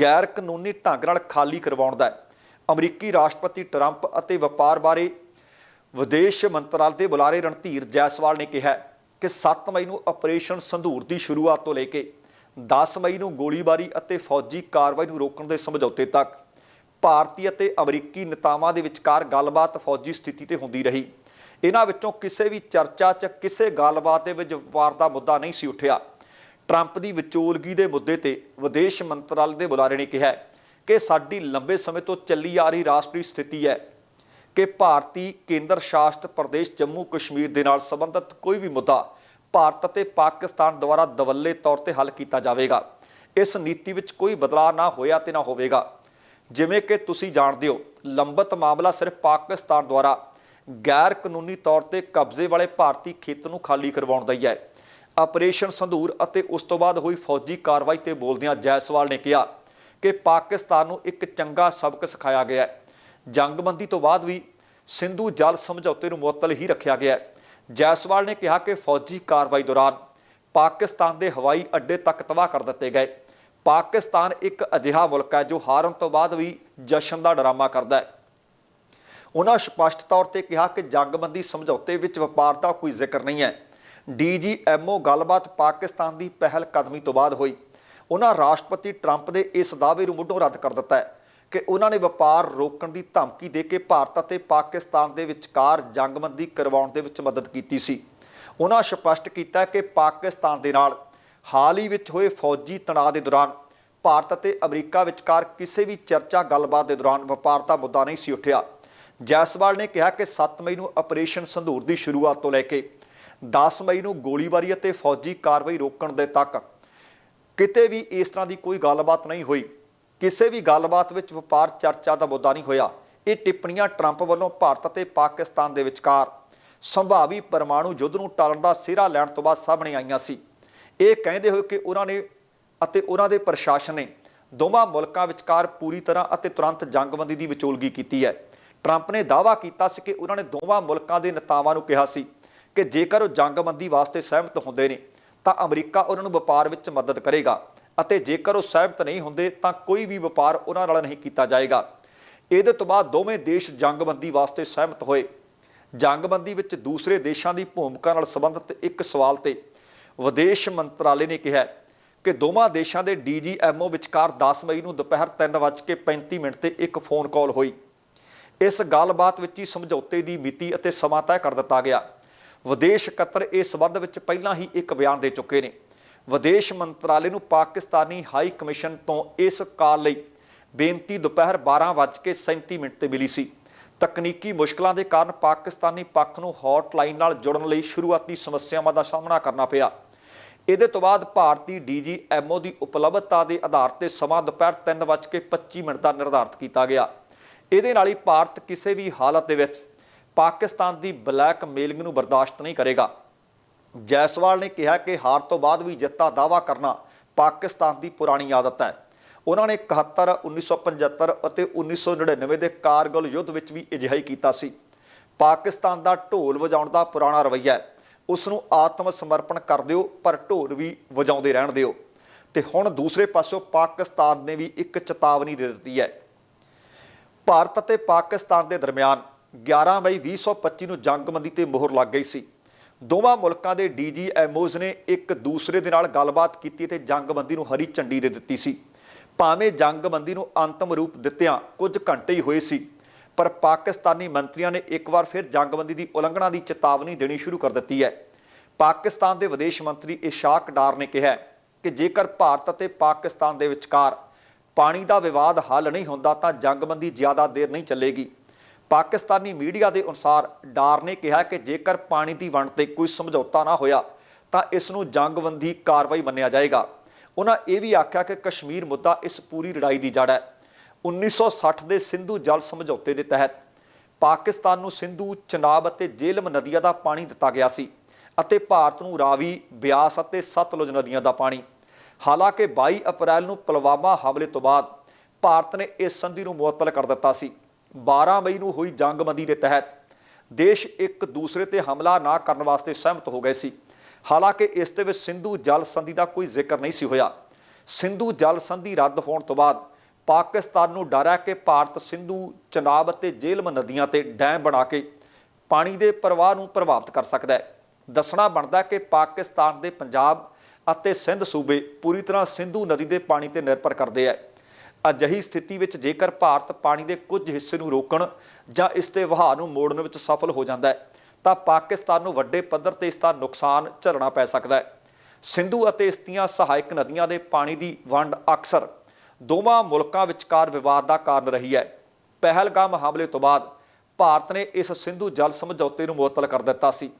ਗੈਰ ਕਾਨੂੰਨੀ ਢੰਗ ਨਾਲ ਖਾਲੀ ਕਰਵਾਉਣ ਦਾ ਹੈ। ਅਮਰੀਕੀ ਰਾਸ਼ਟਰਪਤੀ ਟਰੰਪ ਅਤੇ ਵਪਾਰ ਬਾਰੇ ਵਿਦੇਸ਼ ਮੰਤਰਾਲੇ ਦੇ ਬੁਲਾਰੇ ਰਣਧੀਰ ਜੈਸਵਾਲ ਨੇ ਕਿਹਾ ਕਿ 7 ਮਈ ਨੂੰ ਆਪਰੇਸ਼ਨ ਸੰਧੂਰ ਦੀ ਸ਼ੁਰੂਆਤ ਤੋਂ ਲੈ ਕੇ 10 ਮਈ ਨੂੰ ਗੋਲੀਬਾਰੀ ਅਤੇ ਫੌਜੀ ਕਾਰਵਾਈ ਨੂੰ ਰੋਕਣ ਦੇ ਸਮਝੌਤੇ ਤੱਕ ਭਾਰਤੀ ਅਤੇ ਅਮਰੀਕੀ ਨੇਤਾਵਾਂ ਦੇ ਵਿਚਕਾਰ ਗੱਲਬਾਤ ਫੌਜੀ ਸਥਿਤੀ ਤੇ ਹੁੰਦੀ ਰਹੀ। ਇਹਨਾਂ ਵਿੱਚੋਂ ਕਿਸੇ ਵੀ ਚਰਚਾ 'ਚ ਕਿਸੇ ਗੱਲਬਾਤ ਦੇ ਵਿੱਚ ਵਪਾਰ ਦਾ ਮੁੱਦਾ ਨਹੀਂ ਸੀ ਉੱਠਿਆ। ਟਰੰਪ ਦੀ ਵਿਚੋਲਗੀ ਦੇ ਮੁੱਦੇ ਤੇ ਵਿਦੇਸ਼ ਮੰਤਰਾਲੇ ਦੇ ਬੁਲਾਰੇ ਨੇ ਕਿਹਾ ਕਿ ਸਾਡੀ ਲੰਬੇ ਸਮੇਂ ਤੋਂ ਚੱਲੀ ਆ ਰਹੀ ਰਾਸ਼ਟਰੀ ਸਥਿਤੀ ਹੈ ਕਿ ਭਾਰਤੀ ਕੇਂਦਰ ਸ਼ਾਸਿਤ ਪ੍ਰਦੇਸ਼ ਜੰਮੂ ਕਸ਼ਮੀਰ ਦੇ ਨਾਲ ਸੰਬੰਧਿਤ ਕੋਈ ਵੀ ਮੁੱਦਾ ਭਾਰਤ ਅਤੇ ਪਾਕਿਸਤਾਨ ਦੁਆਰਾ ਦਵੱਲੇ ਤੌਰ ਤੇ ਹੱਲ ਕੀਤਾ ਜਾਵੇਗਾ। ਇਸ ਨੀਤੀ ਵਿੱਚ ਕੋਈ ਬਦਲਾਅ ਨਾ ਹੋਇਆ ਤੇ ਨਾ ਹੋਵੇਗਾ। ਜਿਵੇਂ ਕਿ ਤੁਸੀਂ ਜਾਣਦੇ ਹੋ, ਲੰਬਤ ਮਾਮਲਾ ਸਿਰਫ ਪਾਕਿਸਤਾਨ ਦੁਆਰਾ ਗੈਰ ਕਾਨੂੰਨੀ ਤੌਰ ਤੇ ਕਬਜ਼ੇ ਵਾਲੇ ਭਾਰਤੀ ਖੇਤਰ ਨੂੰ ਖਾਲੀ ਕਰਵਾਉਣ ਦਾ ਹੀ ਹੈ। ਆਪਰੇਸ਼ਨ ਸੰਧੂਰ ਅਤੇ ਉਸ ਤੋਂ ਬਾਅਦ ਹੋਈ ਫੌਜੀ ਕਾਰਵਾਈ ਤੇ ਬੋਲਦਿਆਂ ਜੈਸਵਾਲ ਨੇ ਕਿਹਾ ਕਿ ਪਾਕਿਸਤਾਨ ਨੂੰ ਇੱਕ ਚੰਗਾ ਸਬਕ ਸਿਖਾਇਆ ਗਿਆ ਹੈ। ਜੰਗਬੰਦੀ ਤੋਂ ਬਾਅਦ ਵੀ ਸਿੰਧੂ ਜਲ ਸਮਝੌਤੇ ਨੂੰ ਮੁਅੱਤਲ ਹੀ ਰੱਖਿਆ ਗਿਆ ਹੈ। ਜੈਸਵਾਲ ਨੇ ਕਿਹਾ ਕਿ ਫੌਜੀ ਕਾਰਵਾਈ ਦੌਰਾਨ ਪਾਕਿਸਤਾਨ ਦੇ ਹਵਾਈ ਅੱਡੇ ਤੱਕ ਤਬਾਹ ਕਰ ਦਿੱਤੇ ਗਏ। ਪਾਕਿਸਤਾਨ ਇੱਕ ਅਜਿਹਾ ਮੁਲਕ ਹੈ ਜੋ ਹਾਰਨ ਤੋਂ ਬਾਅਦ ਵੀ ਜਸ਼ਨ ਦਾ ਡਰਾਮਾ ਕਰਦਾ ਹੈ। ਉਹਨਾਂ ਸਪਸ਼ਟ ਤੌਰ ਤੇ ਕਿਹਾ ਕਿ ਜੰਗਬੰਦੀ ਸਮਝੌਤੇ ਵਿੱਚ ਵਪਾਰ ਦਾ ਕੋਈ ਜ਼ਿਕਰ ਨਹੀਂ ਹੈ। ਡੀਜੀਐਮਓ ਗੱਲਬਾਤ ਪਾਕਿਸਤਾਨ ਦੀ ਪਹਿਲ ਕਦਮੀ ਤੋਂ ਬਾਅਦ ਹੋਈ। ਉਹਨਾਂ ਰਾਸ਼ਟਰਪਤੀ ਟਰੰਪ ਦੇ ਇਸ ਦਾਅਵੇ ਨੂੰ ਮੁੱਢੋਂ ਰੱਦ ਕਰ ਦਿੱਤਾ ਹੈ ਕਿ ਉਹਨਾਂ ਨੇ ਵਪਾਰ ਰੋਕਣ ਦੀ ਧਮਕੀ ਦੇ ਕੇ ਭਾਰਤ ਅਤੇ ਪਾਕਿਸਤਾਨ ਦੇ ਵਿਚਕਾਰ ਜੰਗਬੰਦੀ ਕਰਵਾਉਣ ਦੇ ਵਿੱਚ ਮਦਦ ਕੀਤੀ ਸੀ। ਉਹਨਾਂ ਸਪਸ਼ਟ ਕੀਤਾ ਕਿ ਪਾਕਿਸਤਾਨ ਦੇ ਨਾਲ ਹਾਲ ਹੀ ਵਿੱਚ ਹੋਏ ਫੌਜੀ ਤਣਾਅ ਦੇ ਦੌਰਾਨ ਭਾਰਤ ਅਤੇ ਅਮਰੀਕਾ ਵਿਚਕਾਰ ਕਿਸੇ ਵੀ ਚਰਚਾ ਗੱਲਬਾਤ ਦੇ ਦੌਰਾਨ ਵਪਾਰ ਦਾ ਮੁੱਦਾ ਨਹੀਂ ਸੀ ਉੱਠਿਆ। ਜੈਸਵਾਲ ਨੇ ਕਿਹਾ ਕਿ 7 ਮਈ ਨੂੰ ਆਪਰੇਸ਼ਨ ਸੰਧੂਰ ਦੀ ਸ਼ੁਰੂਆਤ ਤੋਂ ਲੈ ਕੇ 10 ਮਈ ਨੂੰ ਗੋਲੀਬਾਰੀ ਅਤੇ ਫੌਜੀ ਕਾਰਵਾਈ ਰੋਕਣ ਦੇ ਤੱਕ ਕਿਤੇ ਵੀ ਇਸ ਤਰ੍ਹਾਂ ਦੀ ਕੋਈ ਗੱਲਬਾਤ ਨਹੀਂ ਹੋਈ। ਕਿਸੇ ਵੀ ਗੱਲਬਾਤ ਵਿੱਚ ਵਪਾਰ ਚਰਚਾ ਦਾ ਮੁੱਦਾ ਨਹੀਂ ਹੋਇਆ। ਇਹ ਟਿੱਪਣੀਆਂ ਟਰੰਪ ਵੱਲੋਂ ਭਾਰਤ ਅਤੇ ਪਾਕਿਸਤਾਨ ਦੇ ਵਿਚਕਾਰ ਸੰਭਾਵੀ ਪਰਮਾਣੂ ਯੁੱਧ ਨੂੰ ਟਾਲਣ ਦਾ ਸਿਹਰਾ ਲੈਣ ਤੋਂ ਬਾਅਦ ਸਾਹਮਣੇ ਆਈਆਂ ਸੀ। ਇਹ ਕਹਿੰਦੇ ਹੋਏ ਕਿ ਉਹਨਾਂ ਨੇ ਅਤੇ ਉਹਨਾਂ ਦੇ ਪ੍ਰਸ਼ਾਸਨ ਨੇ ਦੋਵਾਂ ਮੁਲਕਾਂ ਵਿਚਕਾਰ ਪੂਰੀ ਤਰ੍ਹਾਂ ਅਤੇ ਤੁਰੰਤ ਜੰਗਬੰਦੀ ਦੀ ਵਿਚੋਲਗੀ ਕੀਤੀ ਹੈ। ਟਰੰਪ ਨੇ ਦਾਅਵਾ ਕੀਤਾ ਸੀ ਕਿ ਉਹਨਾਂ ਨੇ ਦੋਵਾਂ ਮੁਲਕਾਂ ਦੇ ਨੇਤਾਵਾਂ ਨੂੰ ਕਿਹਾ ਸੀ ਕਿ ਜੇਕਰ ਉਹ ਜੰਗਬੰਦੀ ਵਾਸਤੇ ਸਹਿਮਤ ਹੁੰਦੇ ਨੇ, ਤਾਂ ਅਮਰੀਕਾ ਉਹਨਾਂ ਨੂੰ ਵਪਾਰ ਵਿੱਚ ਮਦਦ ਕਰੇਗਾ ਅਤੇ ਜੇਕਰ ਉਹ ਸਹਿਮਤ ਨਹੀਂ ਹੁੰਦੇ, ਤਾਂ ਕੋਈ ਵੀ ਵਪਾਰ ਉਹਨਾਂ ਨਾਲ ਨਹੀਂ ਕੀਤਾ ਜਾਏਗਾ। ਇਹਦੇ ਤੋਂ ਬਾਅਦ ਦੋਵੇਂ ਦੇਸ਼ ਜੰਗਬੰਦੀ ਵਾਸਤੇ ਸਹਿਮਤ ਹੋਏ। ਜੰਗਬੰਦੀ ਵਿੱਚ ਦੂਸਰੇ ਦੇਸ਼ਾਂ ਦੀ ਭੂਮਿਕਾ ਨਾਲ ਸੰਬੰਧਿਤ ਇੱਕ ਸਵਾਲ ਤੇ ਵਿਦੇਸ਼ ਮੰਤਰਾਲੇ ਨੇ ਕਿਹਾ ਕਿ ਦੋਵਾਂ ਦੇਸ਼ਾਂ ਦੇ ਡੀਜੀਐਮਓ ਵਿਚਕਾਰ 10 ਮਈ ਨੂੰ ਦੁਪਹਿਰ 3:35 ਮਿੰਟ ਤੇ ਇੱਕ ਫੋਨ ਕਾਲ ਹੋਈ। ਇਸ ਗੱਲਬਾਤ ਵਿੱਚ ਹੀ ਸਮਝੌਤੇ ਦੀ ਮਿਤੀ ਅਤੇ ਸਮਾਂ ਤੈਅ ਕਰ ਦਿੱਤਾ ਗਿਆ। ਵਿਦੇਸ਼ ਸਕੱਤਰ ਇਸ ਸੰਬੰਧ ਵਿੱਚ ਪਹਿਲਾਂ ਹੀ ਇੱਕ ਬਿਆਨ ਦੇ ਚੁੱਕੇ ਨੇ। ਵਿਦੇਸ਼ ਮੰਤਰਾਲੇ ਨੂੰ ਪਾਕਿਸਤਾਨੀ ਹਾਈ ਕਮਿਸ਼ਨ ਤੋਂ ਇਸ ਕਾਲ ਲਈ ਬੇਨਤੀ ਦੁਪਹਿਰ 12:37 ਮਿੰਟ ਤੇ ਮਿਲੀ ਸੀ। ਤਕਨੀਕੀ ਮੁਸ਼ਕਲਾਂ ਦੇ ਕਾਰਨ ਪਾਕਿਸਤਾਨੀ ਪੱਖ ਨੂੰ ਹੌਟਲਾਈਨ ਨਾਲ ਜੁੜਨ ਲਈ ਸ਼ੁਰੂਆਤੀ ਸਮੱਸਿਆਵਾਂ ਦਾ ਸਾਹਮਣਾ ਕਰਨਾ ਪਿਆ। ਇਹਦੇ ਤੋਂ ਬਾਅਦ ਭਾਰਤੀ ਡੀਜੀਐਮਓ ਦੀ ਉਪਲਬਧਤਾ ਦੇ ਆਧਾਰ ਤੇ ਸਮਾਂ ਦੁਪਹਿਰ 3:25 ਮਿੰਟ ਦਾ ਨਿਰਧਾਰਤ ਕੀਤਾ ਗਿਆ। ਇਹਦੇ ਨਾਲ ਹੀ ਭਾਰਤ ਕਿਸੇ ਵੀ ਹਾਲਤ ਦੇ ਵਿੱਚ ਪਾਕਿਸਤਾਨ ਦੀ ਬਲੈਕਮੇਲਿੰਗ ਨੂੰ ਬਰਦਾਸ਼ਤ ਨਹੀਂ ਕਰੇਗਾ। ਜੈਸਵਾਲ ਨੇ ਕਿਹਾ ਕਿ ਹਾਰ ਤੋਂ ਬਾਅਦ ਵੀ ਜਿੱਤ ਦਾ ਦਾਅਵਾ ਕਰਨਾ ਪਾਕਿਸਤਾਨ ਦੀ ਪੁਰਾਣੀ ਆਦਤ ਹੈ। ਉਹਨਾਂ ਨੇ 71 1975 ਅਤੇ 1999 ਦੇ ਕਾਰਗਿਲ ਯੁੱਧ ਵਿੱਚ ਵੀ ਅਜਿਹਾ ਹੀ ਕੀਤਾ ਸੀ। ਪਾਕਿਸਤਾਨ ਦਾ ਢੋਲ ਵਜਾਉਣ ਦਾ ਪੁਰਾਣਾ ਰਵੱਈਆ ਹੈ। ਉਸ ਨੂੰ ਆਤਮ ਸਮਰਪਣ ਕਰ ਦਿਓ, ਪਰ ਢੋਲ ਵੀ ਵਜਾਉਂਦੇ ਰਹਿਣ ਦਿਓ। ਤੇ ਹੁਣ ਦੂਸਰੇ ਪਾਸੋਂ ਪਾਕਿਸਤਾਨ ਨੇ ਵੀ ਇੱਕ ਚੇਤਾਵਨੀ ਦੇ ਦਿੱਤੀ ਹੈ। ਭਾਰਤ ਅਤੇ ਪਾਕਿਸਤਾਨ ਦੇ ਦਰਮਿਆਨ 11 ਮਈ 2025 ਨੂੰ ਜੰਗਬੰਦੀ ਤੇ ਮੋਹਰ ਲੱਗ ਗਈ ਸੀ। ਦੋਵਾਂ ਮੁਲਕਾਂ ਦੇ ਡੀਜੀਐਮਓਜ਼ ਨੇ ਇੱਕ ਦੂਸਰੇ ਦੇ ਨਾਲ ਗੱਲਬਾਤ ਕੀਤੀ ਤੇ ਜੰਗਬੰਦੀ ਨੂੰ ਹਰੀ ਝੰਡੀ ਦੇ ਦਿੱਤੀ ਸੀ। ਭਾਵੇਂ ਜੰਗਬੰਦੀ ਨੂੰ ਅੰਤਮ ਰੂਪ ਦਿੱਤਿਆਂ ਕੁਝ ਘੰਟੇ ਹੀ ਹੋਏ ਸੀ ਪਰ ਪਾਕਿਸਤਾਨੀ ਮੰਤਰੀਆਂ ਨੇ ਇੱਕ ਵਾਰ ਫਿਰ ਜੰਗਬੰਦੀ ਦੀ ਉਲੰਘਣਾ ਦੀ ਚੇਤਾਵਨੀ ਦੇਣੀ ਸ਼ੁਰੂ ਕਰ ਦਿੱਤੀ ਹੈ। ਪਾਕਿਸਤਾਨ ਦੇ ਵਿਦੇਸ਼ ਮੰਤਰੀ ਇਸ਼ਾਕ ਡਾਰ ਨੇ ਕਿਹਾ ਕਿ ਜੇਕਰ ਭਾਰਤ ਅਤੇ ਪਾਕਿਸਤਾਨ ਦੇ ਵਿਚਕਾਰ ਪਾਣੀ ਦਾ ਵਿਵਾਦ ਹੱਲ ਨਹੀਂ ਹੁੰਦਾ ਤਾਂ ਜੰਗਬੰਦੀ ਜ਼ਿਆਦਾ ਦੇਰ ਨਹੀਂ ਚੱਲੇਗੀ। ਪਾਕਿਸਤਾਨੀ ਮੀਡੀਆ ਦੇ ਅਨੁਸਾਰ ਡਾਰ ਨੇ ਕਿਹਾ ਕਿ ਜੇਕਰ ਪਾਣੀ ਦੀ ਵੰਡ ਤੇ ਕੋਈ ਸਮਝੌਤਾ ਨਾ ਹੋਇਆ ਤਾਂ ਇਸ ਨੂੰ ਜੰਗਬੰਦੀ ਕਾਰਵਾਈ ਮੰਨਿਆ ਜਾਏਗਾ। ਉਹਨਾਂ ਇਹ ਵੀ ਆਖਿਆ ਕਿ ਕਸ਼ਮੀਰ ਮੁੱਦਾ ਇਸ ਪੂਰੀ ਲੜਾਈ ਦੀ ਜੜ ਹੈ। 1960 ਦੇ ਸਿੰਧੂ ਜਲ ਸਮਝੌਤੇ ਦੇ ਤਹਿਤ ਪਾਕਿਸਤਾਨ ਨੂੰ ਸਿੰਧੂ, ਚਨਾਬ ਅਤੇ ਜੇਲਮ ਨਦੀਆਂ ਦਾ ਪਾਣੀ ਦਿੱਤਾ ਗਿਆ ਸੀ ਅਤੇ ਭਾਰਤ ਨੂੰ ਰਾਵੀ, ਬਿਆਸ ਅਤੇ ਸਤਲੁਜ ਨਦੀਆਂ ਦਾ ਪਾਣੀ। ਹਾਲਾਂਕਿ 22 ਅਪ੍ਰੈਲ ਨੂੰ ਪੁਲਵਾਮਾ ਹਮਲੇ ਤੋਂ ਬਾਅਦ ਭਾਰਤ ਨੇ ਇਸ ਸੰਧੀ ਨੂੰ ਮੁਅੱਤਲ ਕਰ ਦਿੱਤਾ ਸੀ। 12 ਮਈ ਨੂੰ ਹੋਈ ਜੰਗਬੰਦੀ ਦੇ ਤਹਿਤ ਦੇਸ਼ ਇੱਕ ਦੂਸਰੇ ਤੇ ਹਮਲਾ ਨਾ ਕਰਨ ਵਾਸਤੇ ਸਹਿਮਤ ਹੋ ਗਏ ਸੀ। ਹਾਲਾਂਕਿ ਇਸ ਦੇ ਵਿੱਚ ਸਿੰਧੂ ਜਲ ਸੰਧੀ ਦਾ ਕੋਈ ਜ਼ਿਕਰ ਨਹੀਂ ਸੀ ਹੋਇਆ। ਸਿੰਧੂ ਜਲ ਸੰਧੀ ਰੱਦ ਹੋਣ ਤੋਂ ਬਾਅਦ ਪਾਕਿਸਤਾਨ ਨੂੰ ਡਰ ਹੈ ਕਿ ਭਾਰਤ ਸਿੰਧੂ ਚਨਾਬ ਅਤੇ ਜੇਲਮ ਨਦੀਆਂ ਤੇ ਡੈਮ ਬਣਾ ਕੇ ਪਾਣੀ ਦੇ ਪ੍ਰਵਾਹ ਨੂੰ ਪ੍ਰਭਾਵਿਤ ਕਰ ਸਕਦਾ ਹੈ। ਦੱਸਣਾ ਬਣਦਾ ਕਿ ਪਾਕਿਸਤਾਨ ਦੇ ਪੰਜਾਬ ਅਤੇ ਸਿੰਧ ਸੂਬੇ ਪੂਰੀ ਤਰ੍ਹਾਂ ਸਿੰਧੂ ਨਦੀ ਦੇ ਪਾਣੀ ਤੇ ਨਿਰਭਰ ਕਰਦੇ ਹੈ ਅਜਿਹੀ ਸਥਿਤੀ ਵਿੱਚ ਜੇਕਰ ਭਾਰਤ ਪਾਣੀ ਦੇ ਕੁਝ ਹਿੱਸੇ ਨੂੰ ਰੋਕਣ ਜਾਂ ਇਸ ਦੇ ਵਹਾਅ ਨੂੰ ਮੋੜਨ ਵਿੱਚ ਸਫਲ ਹੋ ਜਾਂਦਾ ਹੈ, ਤਾਂ ਪਾਕਿਸਤਾਨ ਨੂੰ ਵੱਡੇ ਪੱਧਰ ਤੇ ਇਸ ਦਾ ਨੁਕਸਾਨ ਝੱਲਣਾ ਪੈ ਸਕਦਾ ਹੈ। ਸਿੰਧੂ ਅਤੇ ਇਸ ਦੀਆਂ ਸਹਾਇਕ ਨਦੀਆਂ ਦੇ ਪਾਣੀ ਦੀ ਵੰਡ ਅਕਸਰ ਦੋਵਾਂ ਮੁਲਕਾਂ ਵਿਚਕਾਰ ਵਿਵਾਦ ਦਾ ਕਾਰਨ ਰਹੀ ਹੈ। ਪਹਿਲਗਾਮ ਹਮਲੇ ਤੋਂ ਬਾਅਦ ਭਾਰਤ ਨੇ ਇਸ ਸਿੰਧੂ ਜਲ ਸਮਝੌਤੇ ਨੂੰ ਮੁਅੱਤਲ ਕਰ ਦਿੱਤਾ ਸੀ।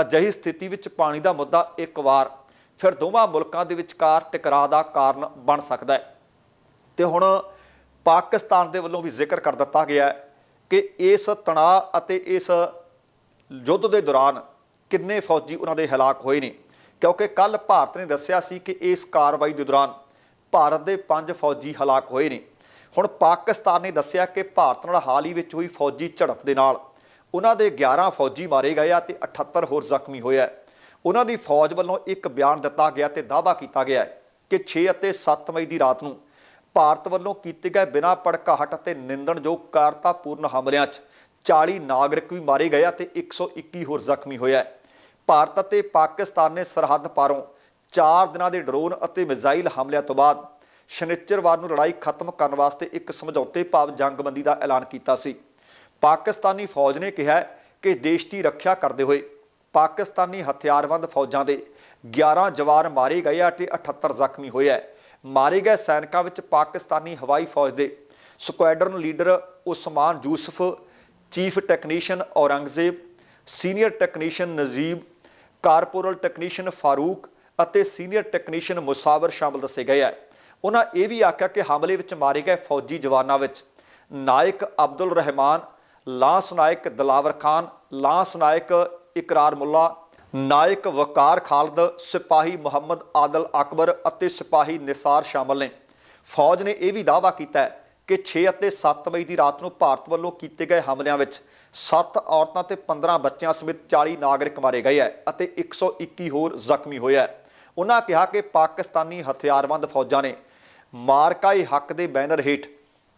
ਅਜਿਹੀ ਸਥਿਤੀ ਵਿੱਚ ਪਾਣੀ ਦਾ ਮੁੱਦਾ ਇੱਕ ਵਾਰ ਫਿਰ ਦੋਵਾਂ ਮੁਲਕਾਂ ਦੇ ਵਿਚਕਾਰ ਟਕਰਾਅ ਦਾ ਕਾਰਨ ਬਣ ਸਕਦਾ ਹੈ। ਤੇ ਹੁਣ ਪਾਕਿਸਤਾਨ ਦੇ ਵੱਲੋਂ ਵੀ ਜ਼ਿਕਰ ਕਰ ਦਿੱਤਾ ਗਿਆ ਹੈ ਕਿ ਇਸ ਤਣਾਅ ਅਤੇ ਇਸ ਯੁੱਧ ਦੇ ਦੌਰਾਨ ਕਿੰਨੇ ਫੌਜੀ ਉਹਨਾਂ ਦੇ ਹਲਾਕ ਹੋਏ ਨੇ। ਕਿਉਂਕਿ ਕੱਲ ਭਾਰਤ ਨੇ ਦੱਸਿਆ ਸੀ ਕਿ ਇਸ ਕਾਰਵਾਈ ਦੇ ਦੌਰਾਨ ਭਾਰਤ ਦੇ 5 ਫੌਜੀ ਹਲਾਕ ਹੋਏ ਨੇ। ਹੁਣ ਪਾਕਿਸਤਾਨ ਨੇ ਦੱਸਿਆ ਕਿ ਭਾਰਤ ਨਾਲ ਹਾਲ ਹੀ ਵਿੱਚ ਹੋਈ ਫੌਜੀ ਝੜਪ ਦੇ ਨਾਲ। ਉਹਨਾਂ ਦੇ 11 ਫੌਜੀ ਮਾਰੇ ਗਏ ਆ ਤੇ 78 ਹੋਰ ਜ਼ਖਮੀ ਹੋਏ ਆ। ਉਹਨਾਂ ਦੀ ਫੌਜ ਵੱਲੋਂ ਇੱਕ ਬਿਆਨ ਦਿੱਤਾ ਗਿਆ ਤੇ ਦਾਅਵਾ ਕੀਤਾ ਗਿਆ ਕਿ 6 ਅਤੇ 7 ਮਈ ਦੀ ਰਾਤ ਨੂੰ ਭਾਰਤ ਵੱਲੋਂ ਕੀਤੇ ਗਏ ਬਿਨਾਂ ਭੜਕਾਹਟ ਅਤੇ ਨਿੰਦਣਯੋਗ ਕਾਰਤਾਪੂਰਨ ਹਮਲਿਆਂ 'ਚ 40 ਨਾਗਰਿਕ ਵੀ ਮਾਰੇ ਗਏ ਆ ਤੇ 121 ਹੋਰ ਜ਼ਖਮੀ ਹੋਇਆ ਭਾਰਤ ਅਤੇ ਪਾਕਿਸਤਾਨ ਨੇ ਸਰਹੱਦ ਪਾਰੋਂ 4 ਦਿਨਾਂ ਦੇ ਡਰੋਨ ਅਤੇ ਮਿਜ਼ਾਈਲ ਹਮਲਿਆਂ ਤੋਂ ਬਾਅਦ ਸ਼ਨੀਚਰਵਾਰ ਨੂੰ ਲੜਾਈ ਖਤਮ ਕਰਨ ਵਾਸਤੇ ਇੱਕ ਸਮਝੌਤੇ ਭਾਵ ਜੰਗਬੰਦੀ ਦਾ ਐਲਾਨ ਕੀਤਾ ਸੀ। ਪਾਕਿਸਤਾਨੀ ਫੌਜ ਨੇ ਕਿਹਾ ਕਿ ਦੇਸ਼ ਦੀ ਰੱਖਿਆ ਕਰਦੇ ਹੋਏ ਪਾਕਿਸਤਾਨੀ ਹਥਿਆਰਬੰਦ ਫੌਜਾਂ ਦੇ 11 ਜਵਾਨ ਮਾਰੇ ਗਏ ਆ ਤੇ 78 ਜ਼ਖਮੀ ਹੋਏ ਹੈ ਮਾਰੇ ਗਏ ਸੈਨਿਕਾਂ ਵਿੱਚ ਪਾਕਿਸਤਾਨੀ ਹਵਾਈ ਫੌਜ ਦੇ squadron leader Usman Yusuf, chief technician Aurangzeb, senior technician Najib, corporal technician Farooq ਅਤੇ ਸੀਨੀਅਰ ਟੈਕਨੀਸ਼ੀਅਨ ਮੁਸਾਵਰ ਸ਼ਾਮਲ ਦੱਸੇ ਗਏ ਆ ਉਹਨਾਂ ਇਹ ਵੀ ਆਖਿਆ ਕਿ ਹਮਲੇ ਵਿੱਚ ਮਾਰੇ ਗਏ ਫੌਜੀ ਜਵਾਨਾਂ ਵਿੱਚ ਨਾਇਕ ਅਬਦੁਲ ਰਹਿਮਾਨ, ਲਾਂਸ ਨਾਇਕ ਦਲਾਵਰ ਖਾਨ, ਲਾਂਸ ਨਾਇਕ ਇਕਰਾਰ ਮੁੱਲਾ, ਨਾਇਕ ਵਕਾਰ ਖਾਲਦ, ਸਿਪਾਹੀ ਮੁਹੰਮਦ ਆਦਲ ਅਕਬਰ ਅਤੇ ਸਿਪਾਹੀ ਨਿਸਾਰ ਸ਼ਾਮਲ ਨੇ। ਫੌਜ ਨੇ ਇਹ ਵੀ ਦਾਅਵਾ ਕੀਤਾ ਹੈ ਕਿ 6 ਅਤੇ 7 ਮਈ ਦੀ ਰਾਤ ਨੂੰ ਭਾਰਤ ਵੱਲੋਂ ਕੀਤੇ ਗਏ ਹਮਲਿਆਂ ਵਿੱਚ 7 ਔਰਤਾਂ ਤੇ 15 ਬੱਚਿਆਂ ਸਮੇਤ 40 ਨਾਗਰਿਕ ਮਾਰੇ ਗਏ ਹੈ ਅਤੇ 121 ਹੋਰ ਜ਼ਖਮੀ ਹੋਇਆ ਹੈ। ਉਹਨਾਂ ਕਿਹਾ ਕਿ ਪਾਕਿਸਤਾਨੀ ਹਥਿਆਰਬੰਦ ਫੌਜਾਂ ਨੇ ਮਾਰਕਾਈ ਹੱਕ ਦੇ ਬੈਨਰ ਹੇਠ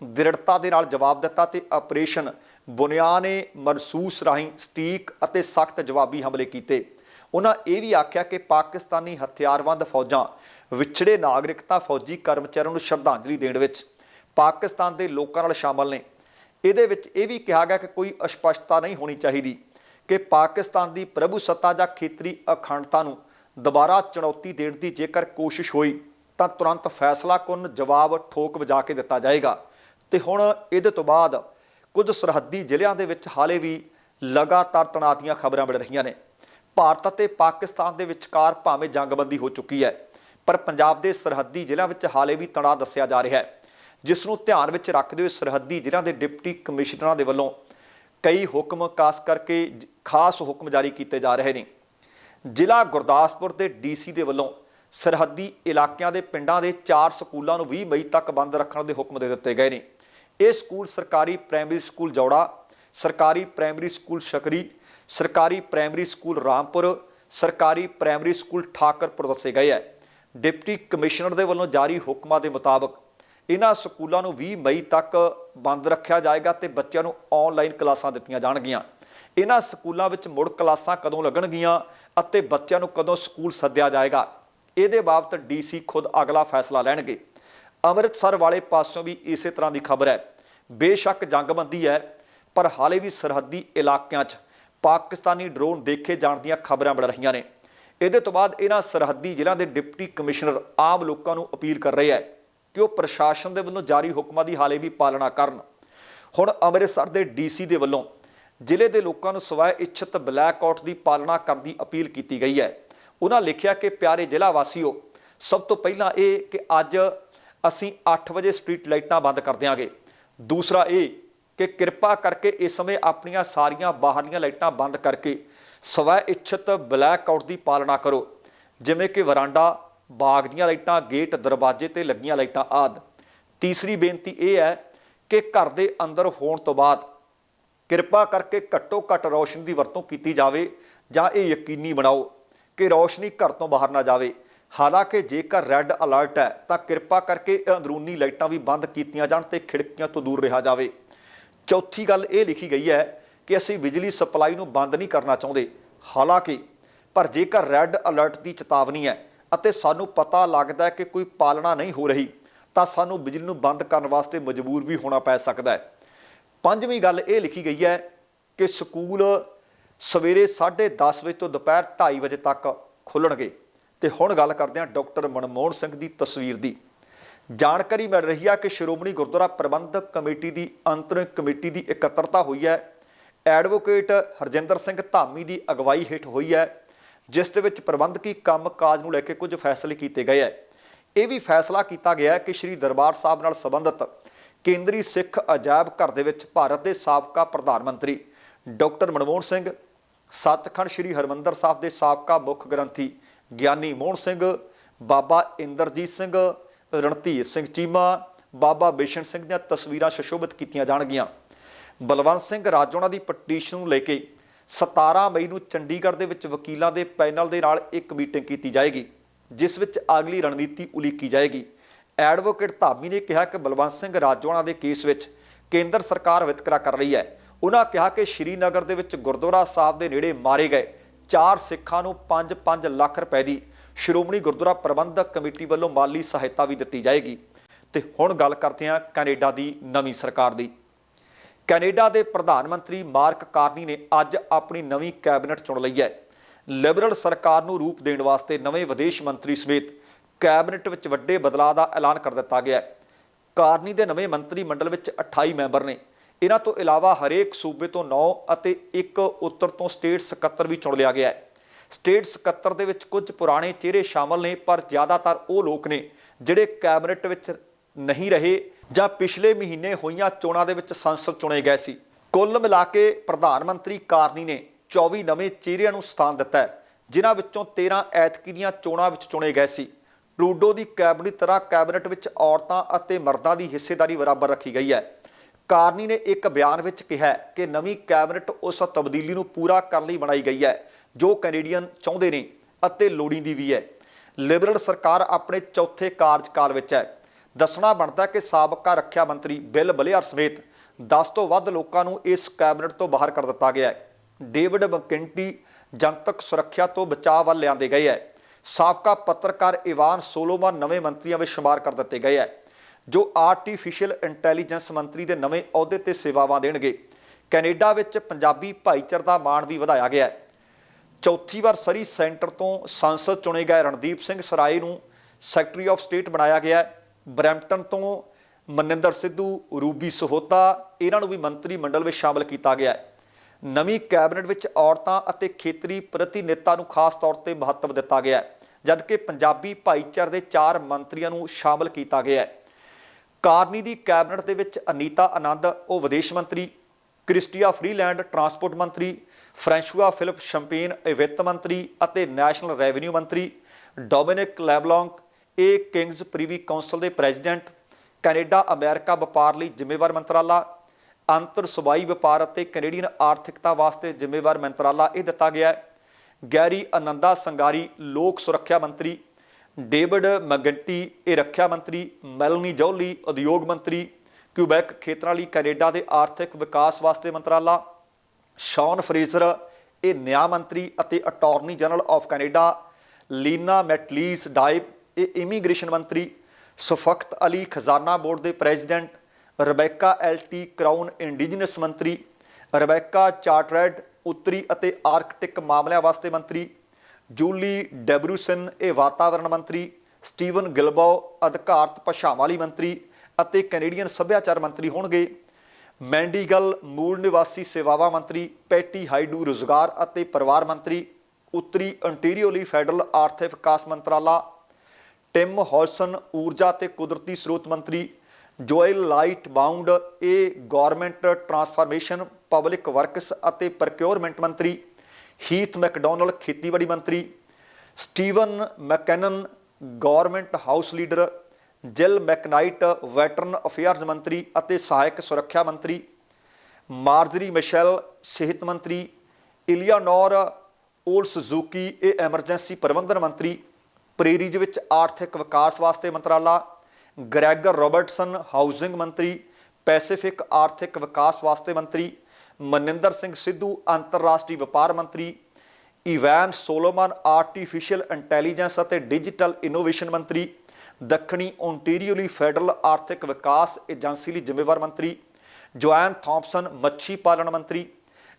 ਦ੍ਰਿੜਤਾ ਦੇ ਨਾਲ ਜਵਾਬ ਦਿੱਤਾ ਤੇ ਆਪਰੇਸ਼ਨ ਬੁਨਿਆਦ ਨੇ ਮਨਸੂਸ ਰਾਹੀਂ ਸਟੀਕ ਅਤੇ ਸਖਤ ਜਵਾਬੀ ਹਮਲੇ ਕੀਤੇ। ਉਹਨਾਂ ਇਹ ਵੀ ਆਖਿਆ ਕਿ ਪਾਕਿਸਤਾਨੀ ਹਥਿਆਰਬੰਦ ਫੌਜਾਂ ਵਿਛੜੇ ਨਾਗਰਿਕਤਾ ਫੌਜੀ ਕਰਮਚਾਰੀਆਂ ਨੂੰ ਸ਼ਰਧਾਂਜਲੀ ਦੇਣ ਵਿੱਚ ਪਾਕਿਸਤਾਨ ਦੇ ਲੋਕਾਂ ਨਾਲ ਸ਼ਾਮਲ ਨੇ। ਇਹਦੇ ਵਿੱਚ ਇਹ ਵੀ ਕਿਹਾ ਗਿਆ ਕਿ ਕੋਈ ਅਸਪਸ਼ਟਤਾ ਨਹੀਂ ਹੋਣੀ ਚਾਹੀਦੀ ਕਿ ਪਾਕਿਸਤਾਨ ਦੀ ਪ੍ਰਭੂ ਸੱਤਾ ਜਾਂ ਖੇਤਰੀ ਅਖੰਡਤਾ ਨੂੰ ਦੁਬਾਰਾ ਚੁਣੌਤੀ ਦੇਣ ਦੀ ਜੇਕਰ ਕੋਸ਼ਿਸ਼ ਹੋਈ, ਤਾਂ ਤੁਰੰਤ ਫੈਸਲਾ ਫੈਸਲਾਕੁਨ ਜਵਾਬ ਠੋਕ ਵਜਾ ਕੇ ਦਿੱਤਾ ਜਾਏਗਾ। ਤੇ ਹੁਣ ਇਹਦੇ ਤੋਂ ਬਾਅਦ ਕੁਝ ਸਰਹੱਦੀ ਜ਼ਿਲ੍ਹਿਆਂ ਦੇ ਵਿੱਚ ਹਾਲੇ ਵੀ ਲਗਾਤਾਰ ਤਣਾਅ ਦੀਆਂ ਖਬਰਾਂ ਮਿਲ ਰਹੀਆਂ ਨੇ। ਭਾਰਤ ਅਤੇ ਪਾਕਿਸਤਾਨ ਦੇ ਵਿਚਕਾਰ ਭਾਵੇਂ ਜੰਗਬੰਦੀ ਹੋ ਚੁੱਕੀ ਹੈ, ਪਰ ਪੰਜਾਬ ਦੇ ਸਰਹੱਦੀ ਜ਼ਿਲ੍ਹਿਆਂ ਵਿੱਚ ਹਾਲੇ ਵੀ ਤਣਾਅ ਦੱਸਿਆ ਜਾ ਰਿਹਾ ਹੈ। ਜਿਸ ਨੂੰ ਧਿਆਨ ਵਿੱਚ ਰੱਖਦੇ ਹੋਏ ਸਰਹੱਦੀ ਜ਼ਿਲ੍ਹਿਆਂ ਦੇ ਡਿਪਟੀ ਕਮਿਸ਼ਨਰਾਂ ਦੇ ਵੱਲੋਂ ਕਈ ਹੁਕਮ, ਖਾਸ ਕਰਕੇ ਜ- ਖਾਸ ਹੁਕਮ ਜਾਰੀ ਕੀਤੇ ਜਾ ਰਹੇ ਨੇ। ਜ਼ਿਲ੍ਹਾ ਗੁਰਦਾਸਪੁਰ ਦੇ ਡੀਸੀ ਦੇ ਵੱਲੋਂ ਸਰਹੱਦੀ ਇਲਾਕਿਆਂ ਦੇ ਪਿੰਡਾਂ ਦੇ 4 ਸਕੂਲਾਂ ਨੂੰ 20 ਮਈ ਤੱਕ ਬੰਦ ਰੱਖਣ ਦੇ ਹੁਕਮ ਦੇ ਦਿੱਤੇ ਗਏ ਨੇ। ਇਹ ਸਕੂਲ ਸਰਕਾਰੀ ਪ੍ਰਾਇਮਰੀ ਸਕੂਲ ਜੌੜਾ, ਸਰਕਾਰੀ ਪ੍ਰਾਇਮਰੀ ਸਕੂਲ ਸ਼ਕਰੀ, ਸਰਕਾਰੀ ਪ੍ਰਾਇਮਰੀ ਸਕੂਲ ਰਾਮਪੁਰ, ਸਰਕਾਰੀ ਪ੍ਰਾਇਮਰੀ ਸਕੂਲ ਠਾਕਰਪੁਰ ਦੱਸੇ ਗਏ ਹੈ। ਡਿਪਟੀ ਕਮਿਸ਼ਨਰ ਦੇ ਵੱਲੋਂ ਜਾਰੀ ਹੁਕਮਾਂ ਦੇ ਮੁਤਾਬਕ ਇਹਨਾਂ ਸਕੂਲਾਂ ਨੂੰ 20 ਮਈ ਤੱਕ ਬੰਦ ਰੱਖਿਆ ਜਾਏਗਾ ਤੇ ਬੱਚਿਆਂ ਨੂੰ ਆਨਲਾਈਨ ਕਲਾਸਾਂ ਦਿੱਤੀਆਂ ਜਾਣਗੀਆਂ। ਇਹਨਾਂ ਸਕੂਲਾਂ ਵਿੱਚ ਮੁੜ ਕਲਾਸਾਂ ਕਦੋਂ ਲੱਗਣਗੀਆਂ ਅਤੇ ਬੱਚਿਆਂ ਨੂੰ ਕਦੋਂ ਸਕੂਲ ਸੱਦਿਆ ਜਾਏਗਾ? ਇਹਦੇ ਬਾਬਤ ਡੀਸੀ ਖੁਦ ਅਗਲਾ ਫੈਸਲਾ ਲੈਣਗੇ। ਅੰਮ੍ਰਿਤਸਰ ਵਾਲੇ ਪਾਸੋਂ ਵੀ ਇਸੇ ਤਰ੍ਹਾਂ ਦੀ ਖਬਰ ਹੈ। ਬੇਸ਼ੱਕ ਜੰਗਬੰਦੀ ਹੈ, ਪਰ ਹਾਲੇ ਵੀ ਸਰਹੱਦੀ ਇਲਾਕਿਆਂ 'ਚ ਪਾਕਿਸਤਾਨੀ ਡਰੋਨ ਦੇਖੇ ਜਾਣ ਦੀਆਂ ਖਬਰਾਂ ਮਿਲ ਰਹੀਆਂ ਨੇ। ਇਹਦੇ ਤੋਂ ਬਾਅਦ ਇਹਨਾਂ ਸਰਹੱਦੀ ਜ਼ਿਲ੍ਹਿਆਂ ਦੇ ਡਿਪਟੀ ਕਮਿਸ਼ਨਰ ਆਮ ਲੋਕਾਂ ਨੂੰ ਅਪੀਲ ਕਰ ਰਹੇ ਹੈ ਕਿ ਉਹ ਪ੍ਰਸ਼ਾਸਨ ਦੇ ਵੱਲੋਂ ਜਾਰੀ ਹੁਕਮਾਂ ਦੀ ਹਾਲੇ ਵੀ ਪਾਲਣਾ ਕਰਨ। ਹੁਣ ਅੰਮ੍ਰਿਤਸਰ ਦੇ ਡੀਸੀ ਦੇ ਵੱਲੋਂ ਜ਼ਿਲ੍ਹੇ ਦੇ ਲੋਕਾਂ ਨੂੰ ਸਵੈ ਇੱਛਤ ਬਲੈਕ ਆਊਟ ਦੀ ਪਾਲਣਾ ਕਰਨ ਦੀ ਅਪੀਲ ਕੀਤੀ ਗਈ ਹੈ। ਉਹਨਾਂ ਲਿਖਿਆ ਕਿ, ਪਿਆਰੇ ਜ਼ਿਲ੍ਹਾ ਵਾਸੀਓ, ਸਭ ਤੋਂ ਪਹਿਲਾਂ ਇਹ ਕਿ ਅੱਜ ਅਸੀਂ 8 ਵਜੇ ਸਟਰੀਟ ਲਾਈਟਾਂ ਬੰਦ ਕਰ ਦਿਆਂਗੇ। ਦੂਸਰਾ ਇਹ ਕਿ ਕਿਰਪਾ ਕਰਕੇ ਇਸ ਸਮੇਂ ਆਪਣੀਆਂ ਸਾਰੀਆਂ ਬਾਹਰਲੀਆਂ ਲਾਈਟਾਂ ਬੰਦ ਕਰਕੇ ਸਵੈ ਇੱਛਤ ਬਲੈਕ ਆਊਟ ਦੀ ਪਾਲਣਾ ਕਰੋ। ਜਿਵੇਂ ਕਿ ਵਰਾਂਡਾ, ਬਾਗ ਦੀਆਂ ਲਾਈਟਾਂ, ਗੇਟ, ਦਰਵਾਜ਼ੇ ਤੇ ਲੱਗੀਆਂ ਲਾਈਟਾਂ ਆਦ। ਤੀਸਰੀ ਬੇਨਤੀ ਇਹ ਹੈ ਕਿ ਘਰ ਦੇ ਅੰਦਰ ਹੋਣ ਤੋਂ ਬਾਅਦ ਕਿਰਪਾ ਕਰਕੇ ਘੱਟੋ ਘੱਟ ਰੌਸ਼ਨੀ ਦੀ ਵਰਤੋਂ ਕੀਤੀ ਜਾਵੇ ਜਾਂ ਇਹ ਯਕੀਨੀ ਬਣਾਓ ਕਿ ਰੌਸ਼ਨੀ ਘਰ ਤੋਂ ਬਾਹਰ ਨਾ ਜਾਵੇ। ਹਾਲਾਂਕਿ ਜੇਕਰ ਰੈੱਡ ਅਲਰਟ ਹੈ ਤਾਂ ਕਿਰਪਾ ਕਰਕੇ ਇਹ ਅੰਦਰੂਨੀ ਲਾਈਟਾਂ ਵੀ ਬੰਦ ਕੀਤੀਆਂ ਜਾਣ ਤੇ ਖਿੜਕੀਆਂ ਤੋਂ ਦੂਰ ਰਿਹਾ ਜਾਵੇ। ਚੌਥੀ ਗੱਲ ਇਹ ਲਿਖੀ ਗਈ ਹੈ ਕਿ ਅਸੀਂ ਬਿਜਲੀ ਸਪਲਾਈ ਨੂੰ ਬੰਦ ਨਹੀਂ ਕਰਨਾ ਚਾਹੁੰਦੇ। ਹਾਲਾਂਕਿ, ਪਰ ਜੇਕਰ ਰੈੱਡ ਅਲਰਟ ਦੀ ਚੇਤਾਵਨੀ ਹੈ ਅਤੇ ਸਾਨੂੰ ਪਤਾ ਲੱਗਦਾ ਹੈ ਕਿ ਕੋਈ ਪਾਲਣਾ ਨਹੀਂ ਹੋ ਰਹੀ, ਤਾਂ ਸਾਨੂੰ ਬਿਜਲੀ ਨੂੰ ਬੰਦ ਕਰਨ ਵਾਸਤੇ ਮਜਬੂਰ ਵੀ ਹੋਣਾ ਪੈ ਸਕਦਾ ਹੈ। ਪੰਜਵੀਂ ਗੱਲ ਇਹ ਲਿਖੀ ਗਈ ਹੈ ਕਿ ਸਕੂਲ ਸਵੇਰੇ 10:30 ਵਜੇ ਤੋਂ ਦੁਪਹਿਰ 2:30 ਵਜੇ ਤੱਕ ਖੁੱਲਣਗੇ। ਤੇ ਹੁਣ ਗੱਲ ਕਰਦੇ ਹਾਂ ਡਾਕਟਰ ਮਨਮੋਹਨ ਸਿੰਘ ਦੀ ਤਸਵੀਰ ਦੀ। ਜਾਣਕਾਰੀ ਮਿਲ ਰਹੀ ਹੈ ਕਿ ਸ਼੍ਰੋਮਣੀ ਗੁਰਦੁਆਰਾ ਪ੍ਰਬੰਧਕ ਕਮੇਟੀ ਦੀ ਅੰਤਰਿਮ ਕਮੇਟੀ ਦੀ ਇਕੱਤਰਤਾ ਹੋਈ ਹੈ। ਐਡਵੋਕੇਟ ਹਰਜਿੰਦਰ ਸਿੰਘ ਧਾਮੀ ਦੀ ਅਗਵਾਈ ਹੇਠ ਹੋਈ ਹੈ, ਜਿਸ ਦੇ ਵਿੱਚ ਪ੍ਰਬੰਧਕੀ ਕੰਮਕਾਜ ਨੂੰ ਲੈ ਕੇ ਕੁਝ ਫੈਸਲੇ ਕੀਤੇ ਗਏ ਹੈ। ਇਹ ਵੀ ਫੈਸਲਾ ਕੀਤਾ ਗਿਆ ਹੈ ਕਿ ਸ੍ਰੀ ਦਰਬਾਰ ਸਾਹਿਬ ਨਾਲ ਸੰਬੰਧਿਤ ਕੇਂਦਰੀ ਸਿੱਖ ਅਜਾਇਬ ਘਰ ਦੇ ਵਿੱਚ ਭਾਰਤ ਦੇ ਸਾਬਕਾ ਪ੍ਰਧਾਨ ਮੰਤਰੀ ਡਾਕਟਰ ਮਨਮੋਹਨ ਸਿੰਘ, ਸੱਚਖੰਡ ਸ੍ਰੀ ਹਰਮੰਦਰ ਸਾਹਿਬ ਦੇ ਸਾਬਕਾ ਮੁੱਖ ਗ੍ਰੰਥੀ ਗਿਆਨੀ ਮੋਹਨ ਸਿੰਘ, ਬਾਬਾ ਇੰਦਰਜੀਤ ਸਿੰਘ, ਰਣਧੀਰ ਸਿੰਘ ਚੀਮਾ, ਬਾਬਾ ਬਿਸ਼ਨ ਸਿੰਘ ਦੀਆਂ ਤਸਵੀਰਾਂ ਸ਼ਸ਼ੋਭਿਤ ਕੀਤੀਆਂ ਜਾਣਗੀਆਂ। ਬਲਵੰਤ ਸਿੰਘ ਰਾਜੋਣਾ ਦੀ ਪਟੀਸ਼ਨ ਨੂੰ ਲੈ ਕੇ 17 ਮਈ ਨੂੰ ਚੰਡੀਗੜ੍ਹ ਦੇ ਵਿੱਚ ਵਕੀਲਾਂ ਦੇ ਪੈਨਲ ਦੇ ਨਾਲ ਇੱਕ ਮੀਟਿੰਗ ਕੀਤੀ ਜਾਏਗੀ, ਜਿਸ ਵਿੱਚ ਅਗਲੀ ਰਣਨੀਤੀ ਉਲੀਕੀ ਜਾਏਗੀ। ਐਡਵੋਕੇਟ ਧਾਮੀ ਨੇ ਕਿਹਾ ਕਿ ਬਲਵੰਤ ਸਿੰਘ ਰਾਜੋਣਾ ਦੇ ਕੇਸ ਵਿੱਚ ਕੇਂਦਰ ਸਰਕਾਰ ਵਿਤਕਰਾ ਕਰ ਰਹੀ ਹੈ। ਉਹਨਾਂ ਕਿਹਾ ਕਿ ਸ਼੍ਰੀਨਗਰ ਦੇ ਵਿੱਚ ਗੁਰਦੁਆਰਾ ਸਾਹਿਬ ਦੇ ਨੇੜੇ ਮਾਰੇ ਗਏ ਚਾਰ ਸਿੱਖਾਂ ਨੂੰ 5-5 ਲੱਖ ਰੁਪਏ ਦੀ ਸ਼੍ਰੋਮਣੀ ਗੁਰਦੁਆਰਾ ਪ੍ਰਬੰਧਕ ਕਮੇਟੀ ਵੱਲੋਂ ਮਾਲੀ ਸਹਾਇਤਾ ਵੀ ਦਿੱਤੀ ਜਾਏਗੀ। ਤੇ ਹੁਣ ਗੱਲ ਕਰਦੇ ਹਾਂ ਕੈਨੇਡਾ ਦੀ ਨਵੀਂ ਸਰਕਾਰ ਦੀ। ਕੈਨੇਡਾ ਦੇ ਪ੍ਰਧਾਨ ਮੰਤਰੀ ਮਾਰਕ ਕਾਰਨੀ ਨੇ ਅੱਜ ਆਪਣੀ ਨਵੀਂ ਕੈਬਨਿਟ ਚੁਣ ਲਈ ਹੈ। ਲਿਬਰਲ ਸਰਕਾਰ ਨੂੰ ਰੂਪ ਦੇਣ ਵਾਸਤੇ ਨਵੇਂ ਵਿਦੇਸ਼ ਮੰਤਰੀ ਸਮੇਤ ਕੈਬਨਿਟ ਵਿੱਚ ਵੱਡੇ ਬਦਲਾਅ ਦਾ ਐਲਾਨ ਕਰ ਦਿੱਤਾ ਗਿਆ ਹੈ। ਕਾਰਨੀ ਦੇ ਨਵੇਂ ਮੰਤਰੀ ਮੰਡਲ ਵਿੱਚ 28 ਮੈਂਬਰ ਨੇ। ਇਹਨਾਂ ਤੋਂ ਇਲਾਵਾ ਹਰੇਕ ਸੂਬੇ ਤੋਂ 9 ਅਤੇ ਇੱਕ ਉੱਤਰ ਤੋਂ ਸਟੇਟ ਸਕੱਤਰ ਵੀ ਚੁਣ ਲਿਆ ਗਿਆ ਹੈ। ਸਟੇਟ ਸਕੱਤਰ ਦੇ ਵਿੱਚ ਕੁਝ ਪੁਰਾਣੇ ਚਿਹਰੇ ਸ਼ਾਮਲ ਨੇ, ਪਰ ਜ਼ਿਆਦਾਤਰ ਉਹ ਲੋਕ ਨੇ ਜਿਹੜੇ ਕੈਬਨਿਟ ਵਿੱਚ ਨਹੀਂ ਰਹੇ ਜਾਂ ਪਿਛਲੇ ਮਹੀਨੇ ਹੋਈਆਂ ਚੋਣਾਂ ਦੇ ਵਿੱਚ ਸੰਸਦ ਚੁਣੇ ਗਏ ਸੀ। ਕੁੱਲ ਮਿਲਾ ਕੇ ਪ੍ਰਧਾਨ ਮੰਤਰੀ ਕਾਰਨੀ ਨੇ 24 ਨਵੇਂ ਚਿਹਰਿਆਂ ਨੂੰ ਸਥਾਨ ਦਿੱਤਾ ਹੈ, ਜਿਨ੍ਹਾਂ ਵਿੱਚੋਂ 13 ਐਤਕੀ ਦੀਆਂ ਚੋਣਾਂ ਵਿੱਚ ਚੁਣੇ ਗਏ ਸੀ। ਟਰੂਡੋ ਦੀ ਕੈਬਨਿਟ ਤਰ੍ਹਾਂ ਕੈਬਨਿਟ ਵਿੱਚ ਔਰਤਾਂ ਅਤੇ ਮਰਦਾਂ ਦੀ ਹਿੱਸੇਦਾਰੀ ਬਰਾਬਰ ਰੱਖੀ ਗਈ ਹੈ। ਕਾਰਨੀ ਨੇ ਇੱਕ ਬਿਆਨ ਵਿੱਚ ਕਿਹਾ ਕਿ ਨਵੀਂ ਕੈਬਨਿਟ ਉਸ ਤਬਦੀਲੀ ਨੂੰ ਪੂਰਾ ਕਰਨ ਲਈ ਬਣਾਈ ਗਈ ਹੈ, ਜੋ ਕੈਨੇਡੀਅਨ ਚਾਹੁੰਦੇ ਨੇ ਅਤੇ ਲੋੜੀਂਦੀ ਵੀ ਹੈ। ਲਿਬਰਲ ਸਰਕਾਰ ਆਪਣੇ ਚੌਥੇ ਕਾਰਜਕਾਲ ਵਿੱਚ ਹੈ। ਦੱਸਣਾ ਬਣਦਾ ਕਿ ਸਾਬਕਾ ਰੱਖਿਆ ਮੰਤਰੀ ਬਿਲ ਬਲੇਅਰ ਸਮੇਤ 10 ਤੋਂ ਵੱਧ ਲੋਕਾਂ ਨੂੰ ਇਸ ਕੈਬਨਿਟ ਤੋਂ ਬਾਹਰ ਕਰ ਦਿੱਤਾ ਗਿਆ ਹੈ। ਡੇਵਿਡ ਮਕਿੰਟੀ ਜਨਤਕ ਸੁਰੱਖਿਆ ਤੋਂ ਬਚਾਅ ਵੱਲ ਲਿਆਂਦੇ ਗਏ ਹੈ। ਸਾਬਕਾ ਪੱਤਰਕਾਰ ਇਵਾਨ ਸੋਲੋਮਨ ਨਵੇਂ ਮੰਤਰੀਆਂ ਵਿੱਚ ਸ਼ੁਮਾਰ ਕਰ ਦਿੱਤੇ ਗਏ ਹੈ, ਜੋ ਆਰਟੀਫੀਸ਼ੀਅਲ ਇੰਟੈਲੀਜੈਂਸ ਮੰਤਰੀ ਦੇ ਨਵੇਂ ਅਹੁਦੇ ਤੇ ਸੇਵਾਵਾਂ ਦੇਣਗੇ। ਕੈਨੇਡਾ ਵਿੱਚ ਪੰਜਾਬੀ ਭਾਈਚਾਰੇ ਦਾ ਮਾਣ ਵੀ ਵਧਾਇਆ ਗਿਆ ਹੈ। ਚੌਥੀ ਵਾਰ ਸਰੀ ਸੈਂਟਰ ਤੋਂ ਸੰਸਦ ਚੁਣੇ ਗਏ ਰਣਦੀਪ ਸਿੰਘ ਸਰਾਏ ਨੂੰ ਸੈਕਟਰੀ ਆਫ ਸਟੇਟ ਬਣਾਇਆ ਗਿਆ ਹੈ। ਬਰੈਂਪਟਨ ਤੋਂ ਮਨਿੰਦਰ ਸਿੱਧੂ, ਰੂਬੀ ਸਹੋਤਾ, ਇਹਨਾਂ ਨੂੰ ਵੀ ਮੰਤਰੀ ਮੰਡਲ ਵਿੱਚ ਸ਼ਾਮਲ ਕੀਤਾ ਗਿਆ ਹੈ। ਨਵੀਂ ਕੈਬਨਿਟ ਵਿੱਚ ਔਰਤਾਂ ਅਤੇ ਖੇਤਰੀ ਪ੍ਰਤੀਨਿਧਤਾ ਨੂੰ ਖਾਸ ਤੌਰ ਤੇ ਮਹੱਤਵ ਦਿੱਤਾ ਗਿਆ ਹੈ। ਜਦਕਿ ਪੰਜਾਬੀ ਭਾਈਚਾਰ ਦੇ ਚਾਰ ਮੰਤਰੀਆਂ ਨੂੰ ਸ਼ਾਮਲ ਕੀਤਾ ਗਿਆ ਹੈ। ਕਾਰਨੀ ਦੀ ਕੈਬਨਿਟ ਦੇ ਵਿੱਚ ਅਨੀਤਾ ਆਨੰਦ, ਉਹ ਵਿਦੇਸ਼ ਮੰਤਰੀ, ਕ੍ਰਿਸਟੀਆ ਫਰੀਲੈਂਡ ਟਰਾਂਸਪੋਰਟ ਮੰਤਰੀ, ਫ੍ਰੈਂਸ਼ੂਆ ਫਿਲਿਪ ਸ਼ੰਪੇਨ, ਇਹ ਵਿੱਤ ਮੰਤਰੀ ਅਤੇ ਨੈਸ਼ਨਲ ਰੈਵਨਿਊ ਮੰਤਰੀ, ਡੋਮਿਨਿਕ ਲੈਬਲੌਂਕ ਇਹ ਕਿੰਗਸ ਪ੍ਰੀਵੀ ਕਾਉਂਸਲ ਦੇ ਪ੍ਰੈਜ਼ੀਡੈਂਟ, ਕੈਨੇਡਾ, ਅਮਰੀਕਾ ਵਪਾਰ ਲਈ ਜ਼ਿੰਮੇਵਾਰ ਮੰਤਰਾਲਾ, ਅੰਤਰ ਸੂਬਾਈ ਵਪਾਰ ਅਤੇ ਕੈਨੇਡੀਅਨ ਆਰਥਿਕਤਾ ਵਾਸਤੇ ਜ਼ਿੰਮੇਵਾਰ ਮੰਤਰਾਲਾ ਇਹ ਦਿੱਤਾ ਗਿਆ ਹੈ। ਗੈਰੀ ਅਨੰਦਾ ਸੰਗਾਰੀ ਲੋਕ ਸੁਰੱਖਿਆ ਮੰਤਰੀ, ਡੇਵਿਡ ਮੈਗੰਟੀ, ਇਹ ਰੱਖਿਆ ਮੰਤਰੀ, ਮੈਲਨੀ ਜੌਲੀ, ਉਦਯੋਗ ਮੰਤਰੀ, ਕਿਊਬੈਕ ਖੇਤਰਾਂ ਲਈ ਕੈਨੇਡਾ ਦੇ ਆਰਥਿਕ ਵਿਕਾਸ ਵਾਸਤੇ ਮੰਤਰਾਲਾ, ਸ਼ੌਨ ਫਰੇਜ਼ਰ, ਇਹ ਨਿਆਂ ਮੰਤਰੀ ਅਤੇ attorney general of Canada, Lena Metlege Diab, ਇਹ ਇਮੀਗ੍ਰੇਸ਼ਨ ਮੰਤਰੀ ਸਫਕਤ ਅਲੀ ਖਜ਼ਾਨਾ ਬੋਰਡ ਦੇ president, Rebecca Alty crown indigenous ਮੰਤਰੀ, ਰਬੈਕਾ ਚਾਰਟਰੈਡ ਉੱਤਰੀ ਅਤੇ ਆਰਕਟਿਕ ਮਾਮਲਿਆਂ ਵਾਸਤੇ ਮੰਤਰੀ, ਜੂਲੀ ਡੈਬਰੂਸਨ ਇਹ ਵਾਤਾਵਰਣ ਮੰਤਰੀ, ਸਟੀਵਨ ਗਿਲਬਾਓ ਅਧਿਕਾਰਤ ਭਾਸ਼ਾਵਾਂ ਲਈ ਮੰਤਰੀ ਅਤੇ ਕੈਨੇਡੀਅਨ ਸੱਭਿਆਚਾਰ ਮੰਤਰੀ ਹੋਣਗੇ। ਮੈਂਡੀਗਲ ਮੂਲ ਨਿਵਾਸੀ ਸੇਵਾਵਾਂ ਮੰਤਰੀ, ਪੈਟੀ ਹਾਈਡੂ ਰੁਜ਼ਗਾਰ ਅਤੇ ਪਰਿਵਾਰ ਮੰਤਰੀ, ਉੱਤਰੀ ਅੰਟੀਰੀਓ ਲਈ ਫੈਡਰਲ ਆਰਥਿਕ ਵਿਕਾਸ ਮੰਤਰਾਲਾ, ਟਿਮ ਹੌਲਸਨ ਊਰਜਾ ਤੇ ਕੁਦਰਤੀ ਸਰੋਤ ਮੰਤਰੀ ਜੋਇਲ ਲਾਈਟ ਬਾਉਂਡ ਇਹ ਗਵਰਨਮੈਂਟ ਟਰਾਂਸਫਾਰਮੇਸ਼ਨ ਪਬਲਿਕ ਵਰਕਸ ਅਤੇ ਪ੍ਰੋਕਿਉਰਮੈਂਟ ਮੰਤਰੀ ਹੀਥ ਮੈਕਡੋਨਲ ਖੇਤੀਬਾੜੀ ਮੰਤਰੀ Steven MacKinnon government house leader Jill McKnight veteran affairs ਮੰਤਰੀ ਅਤੇ ਸਹਾਇਕ ਸੁਰੱਖਿਆ ਮੰਤਰੀ ਮਾਰਜਰੀ ਮਿਸ਼ੈਲ ਸਿਹਤ ਮੰਤਰੀ ਇਲੀਆਨੋਰ ਓਲਸਜ਼ੂਕੀ ਇਹ ਐਮਰਜੈਂਸੀ ਪ੍ਰਬੰਧਨ ਮੰਤਰੀ ਪ੍ਰੇਰੀਜ ਵਿੱਚ ਆਰਥਿਕ ਵਿਕਾਸ ਵਾਸਤੇ ਮੰਤਰਾਲਾ ਗ੍ਰੈਗਰ ਰਾਬਰਟਸਨ ਹਾਊਸਿੰਗ ਮੰਤਰੀ ਪੈਸੀਫਿਕ ਆਰਥਿਕ ਵਿਕਾਸ ਵਾਸਤੇ ਮੰਤਰੀ ਮਨਿੰਦਰ ਸਿੰਘ ਸਿੱਧੂ, ਅੰਤਰਰਾਸ਼ਟਰੀ ਵਪਾਰ ਮੰਤਰੀ ਇਵੈਨ ਸੋਲੋਮਨ, ਆਰਟੀਫੀਸ਼ੀਅਲ ਇੰਟੈਲੀਜੈਂਸ ਅਤੇ ਡਿਜੀਟਲ ਇਨੋਵੇਸ਼ਨ ਮੰਤਰੀ, ਦੱਖਣੀ ਓਨਟਾਰੀਓ ਲਈ ਫੈਡਰਲ ਆਰਥਿਕ ਵਿਕਾਸ ਏਜੰਸੀ ਲਈ ਜ਼ਿੰਮੇਵਾਰ ਮੰਤਰੀ ਜੋਆਨ ਥਾਮਪਸਨ, ਮੱਛੀ ਪਾਲਣ ਮੰਤਰੀ,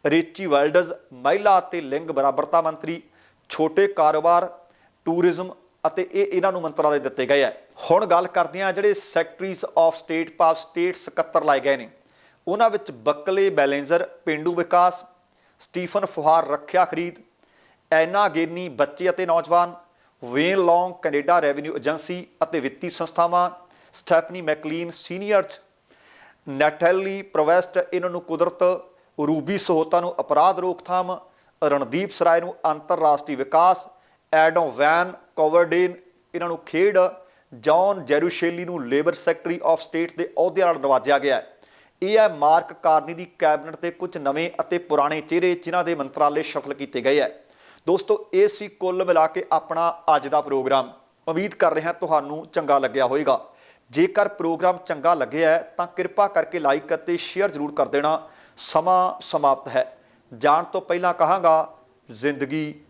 ਰੇਚੀ ਵੈਲਡਜ਼, ਮਹਿਲਾ ਅਤੇ ਲਿੰਗ ਬਰਾਬਰਤਾ ਮੰਤਰੀ, ਛੋਟੇ ਕਾਰੋਬਾਰ, ਟੂਰਿਜ਼ਮ ਅਤੇ ਇਹ ਇਹਨਾਂ ਨੂੰ ਮੰਤਰਾਲੇ ਦਿੱਤੇ ਗਏ ਹੈ। ਹੁਣ ਗੱਲ ਕਰਦੇ ਹਾਂ ਜਿਹੜੇ ਸੈਕਟਰੀਜ਼ ਆਫ ਸਟੇਟ ਪਾਵ ਸਟੇਟ ਸਕੱਤਰ ਲਾਏ ਗਏ ਨੇ। ਉਹਨਾਂ ਵਿੱਚ ਬੱਕਲੇ ਬੈਲੈਂਜ਼ਰ, ਪਿੰਡੂ ਵਿਕਾਸ, ਸਟੀਫਨ ਫੁਹਾਰ ਰੱਖਿਆ ਖਰੀਦ, ਐਨਾ ਗੇਨੀ ਬੱਚੇ ਅਤੇ ਨੌਜਵਾਨ, Wayne Long Canada Revenue Agency ਅਤੇ ਵਿੱਤੀ ਸੰਸਥਾਵਾਂ, ਸਟੈਫਨੀ ਮੈਕਲੀਨ ਸੀਨੀਅਰਸ ਨੈਟੈਲੀ ਪ੍ਰੋਵੈਸਟ ਇਹਨਾਂ ਨੂੰ ਕੁਦਰਤ, ਰੂਬੀ ਸਹੋਤਾ ਨੂੰ ਅਪਰਾਧ ਰੋਕਥਾਮ, ਰਣਦੀਪ ਸਰਾਏ ਨੂੰ ਅੰਤਰਰਾਸ਼ਟਰੀ ਵਿਕਾਸ, ਐਡਮ ਵੈਨ ਕੋਵਰਡੇਨ ਇਹਨਾਂ ਨੂੰ ਖੇਡ, ਜੌਨ ਜੈਰੂਸ਼ੇਲੀ ਨੂੰ ਲੇਬਰ ਸੈਕਟਰੀ ਆਫ ਸਟੇਟ ਦੇ ਅਹੁਦੇ ਨਾਲ ਨਵਾਜਿਆ ਗਿਆ ਹੈ। ਇਹ ਹੈ ਮਾਰਕ ਕਾਰਨੀ ਦੀ ਕੈਬਨਿਟ ਦੇ ਕੁਝ ਨਵੇਂ ਅਤੇ ਪੁਰਾਣੇ ਚਿਹਰੇ ਜਿਨ੍ਹਾਂ ਦੇ ਮੰਤਰਾਲੇ ਸ਼ਫਲ ਕੀਤੇ ਗਏ ਹੈ। ਦੋਸਤੋ, ਇਹ ਸੀ ਕੁੱਲ ਮਿਲਾ ਕੇ ਆਪਣਾ ਅੱਜ ਦਾ ਪ੍ਰੋਗਰਾਮ। ਉਮੀਦ ਕਰ ਰਿਹਾ ਤੁਹਾਨੂੰ ਚੰਗਾ ਲੱਗਿਆ ਹੋਵੇਗਾ। ਜੇਕਰ ਪ੍ਰੋਗਰਾਮ ਚੰਗਾ ਲੱਗਿਆ ਤਾਂ ਕਿਰਪਾ ਕਰਕੇ ਲਾਈਕ ਅਤੇ ਸ਼ੇਅਰ ਜ਼ਰੂਰ ਕਰ ਦੇਣਾ। ਸਮਾਂ ਸਮਾਪਤ ਹੈ। ਜਾਣ ਤੋਂ ਪਹਿਲਾਂ ਕਹਾਂਗਾ, ਜ਼ਿੰਦਗੀ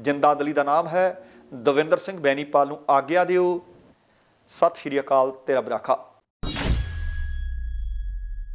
ਜ਼ਿੰਦਾਦਲੀ ਦਾ ਨਾਮ ਹੈ। ਦਵਿੰਦਰ ਸਿੰਘ ਬੈਨੀਪਾਲ ਨੂੰ ਆਗਿਆ ਦਿਓ। ਸਤਿ ਸ਼੍ਰੀ ਅਕਾਲ, ਤੇਰਾ ਬਰਾਖਾ।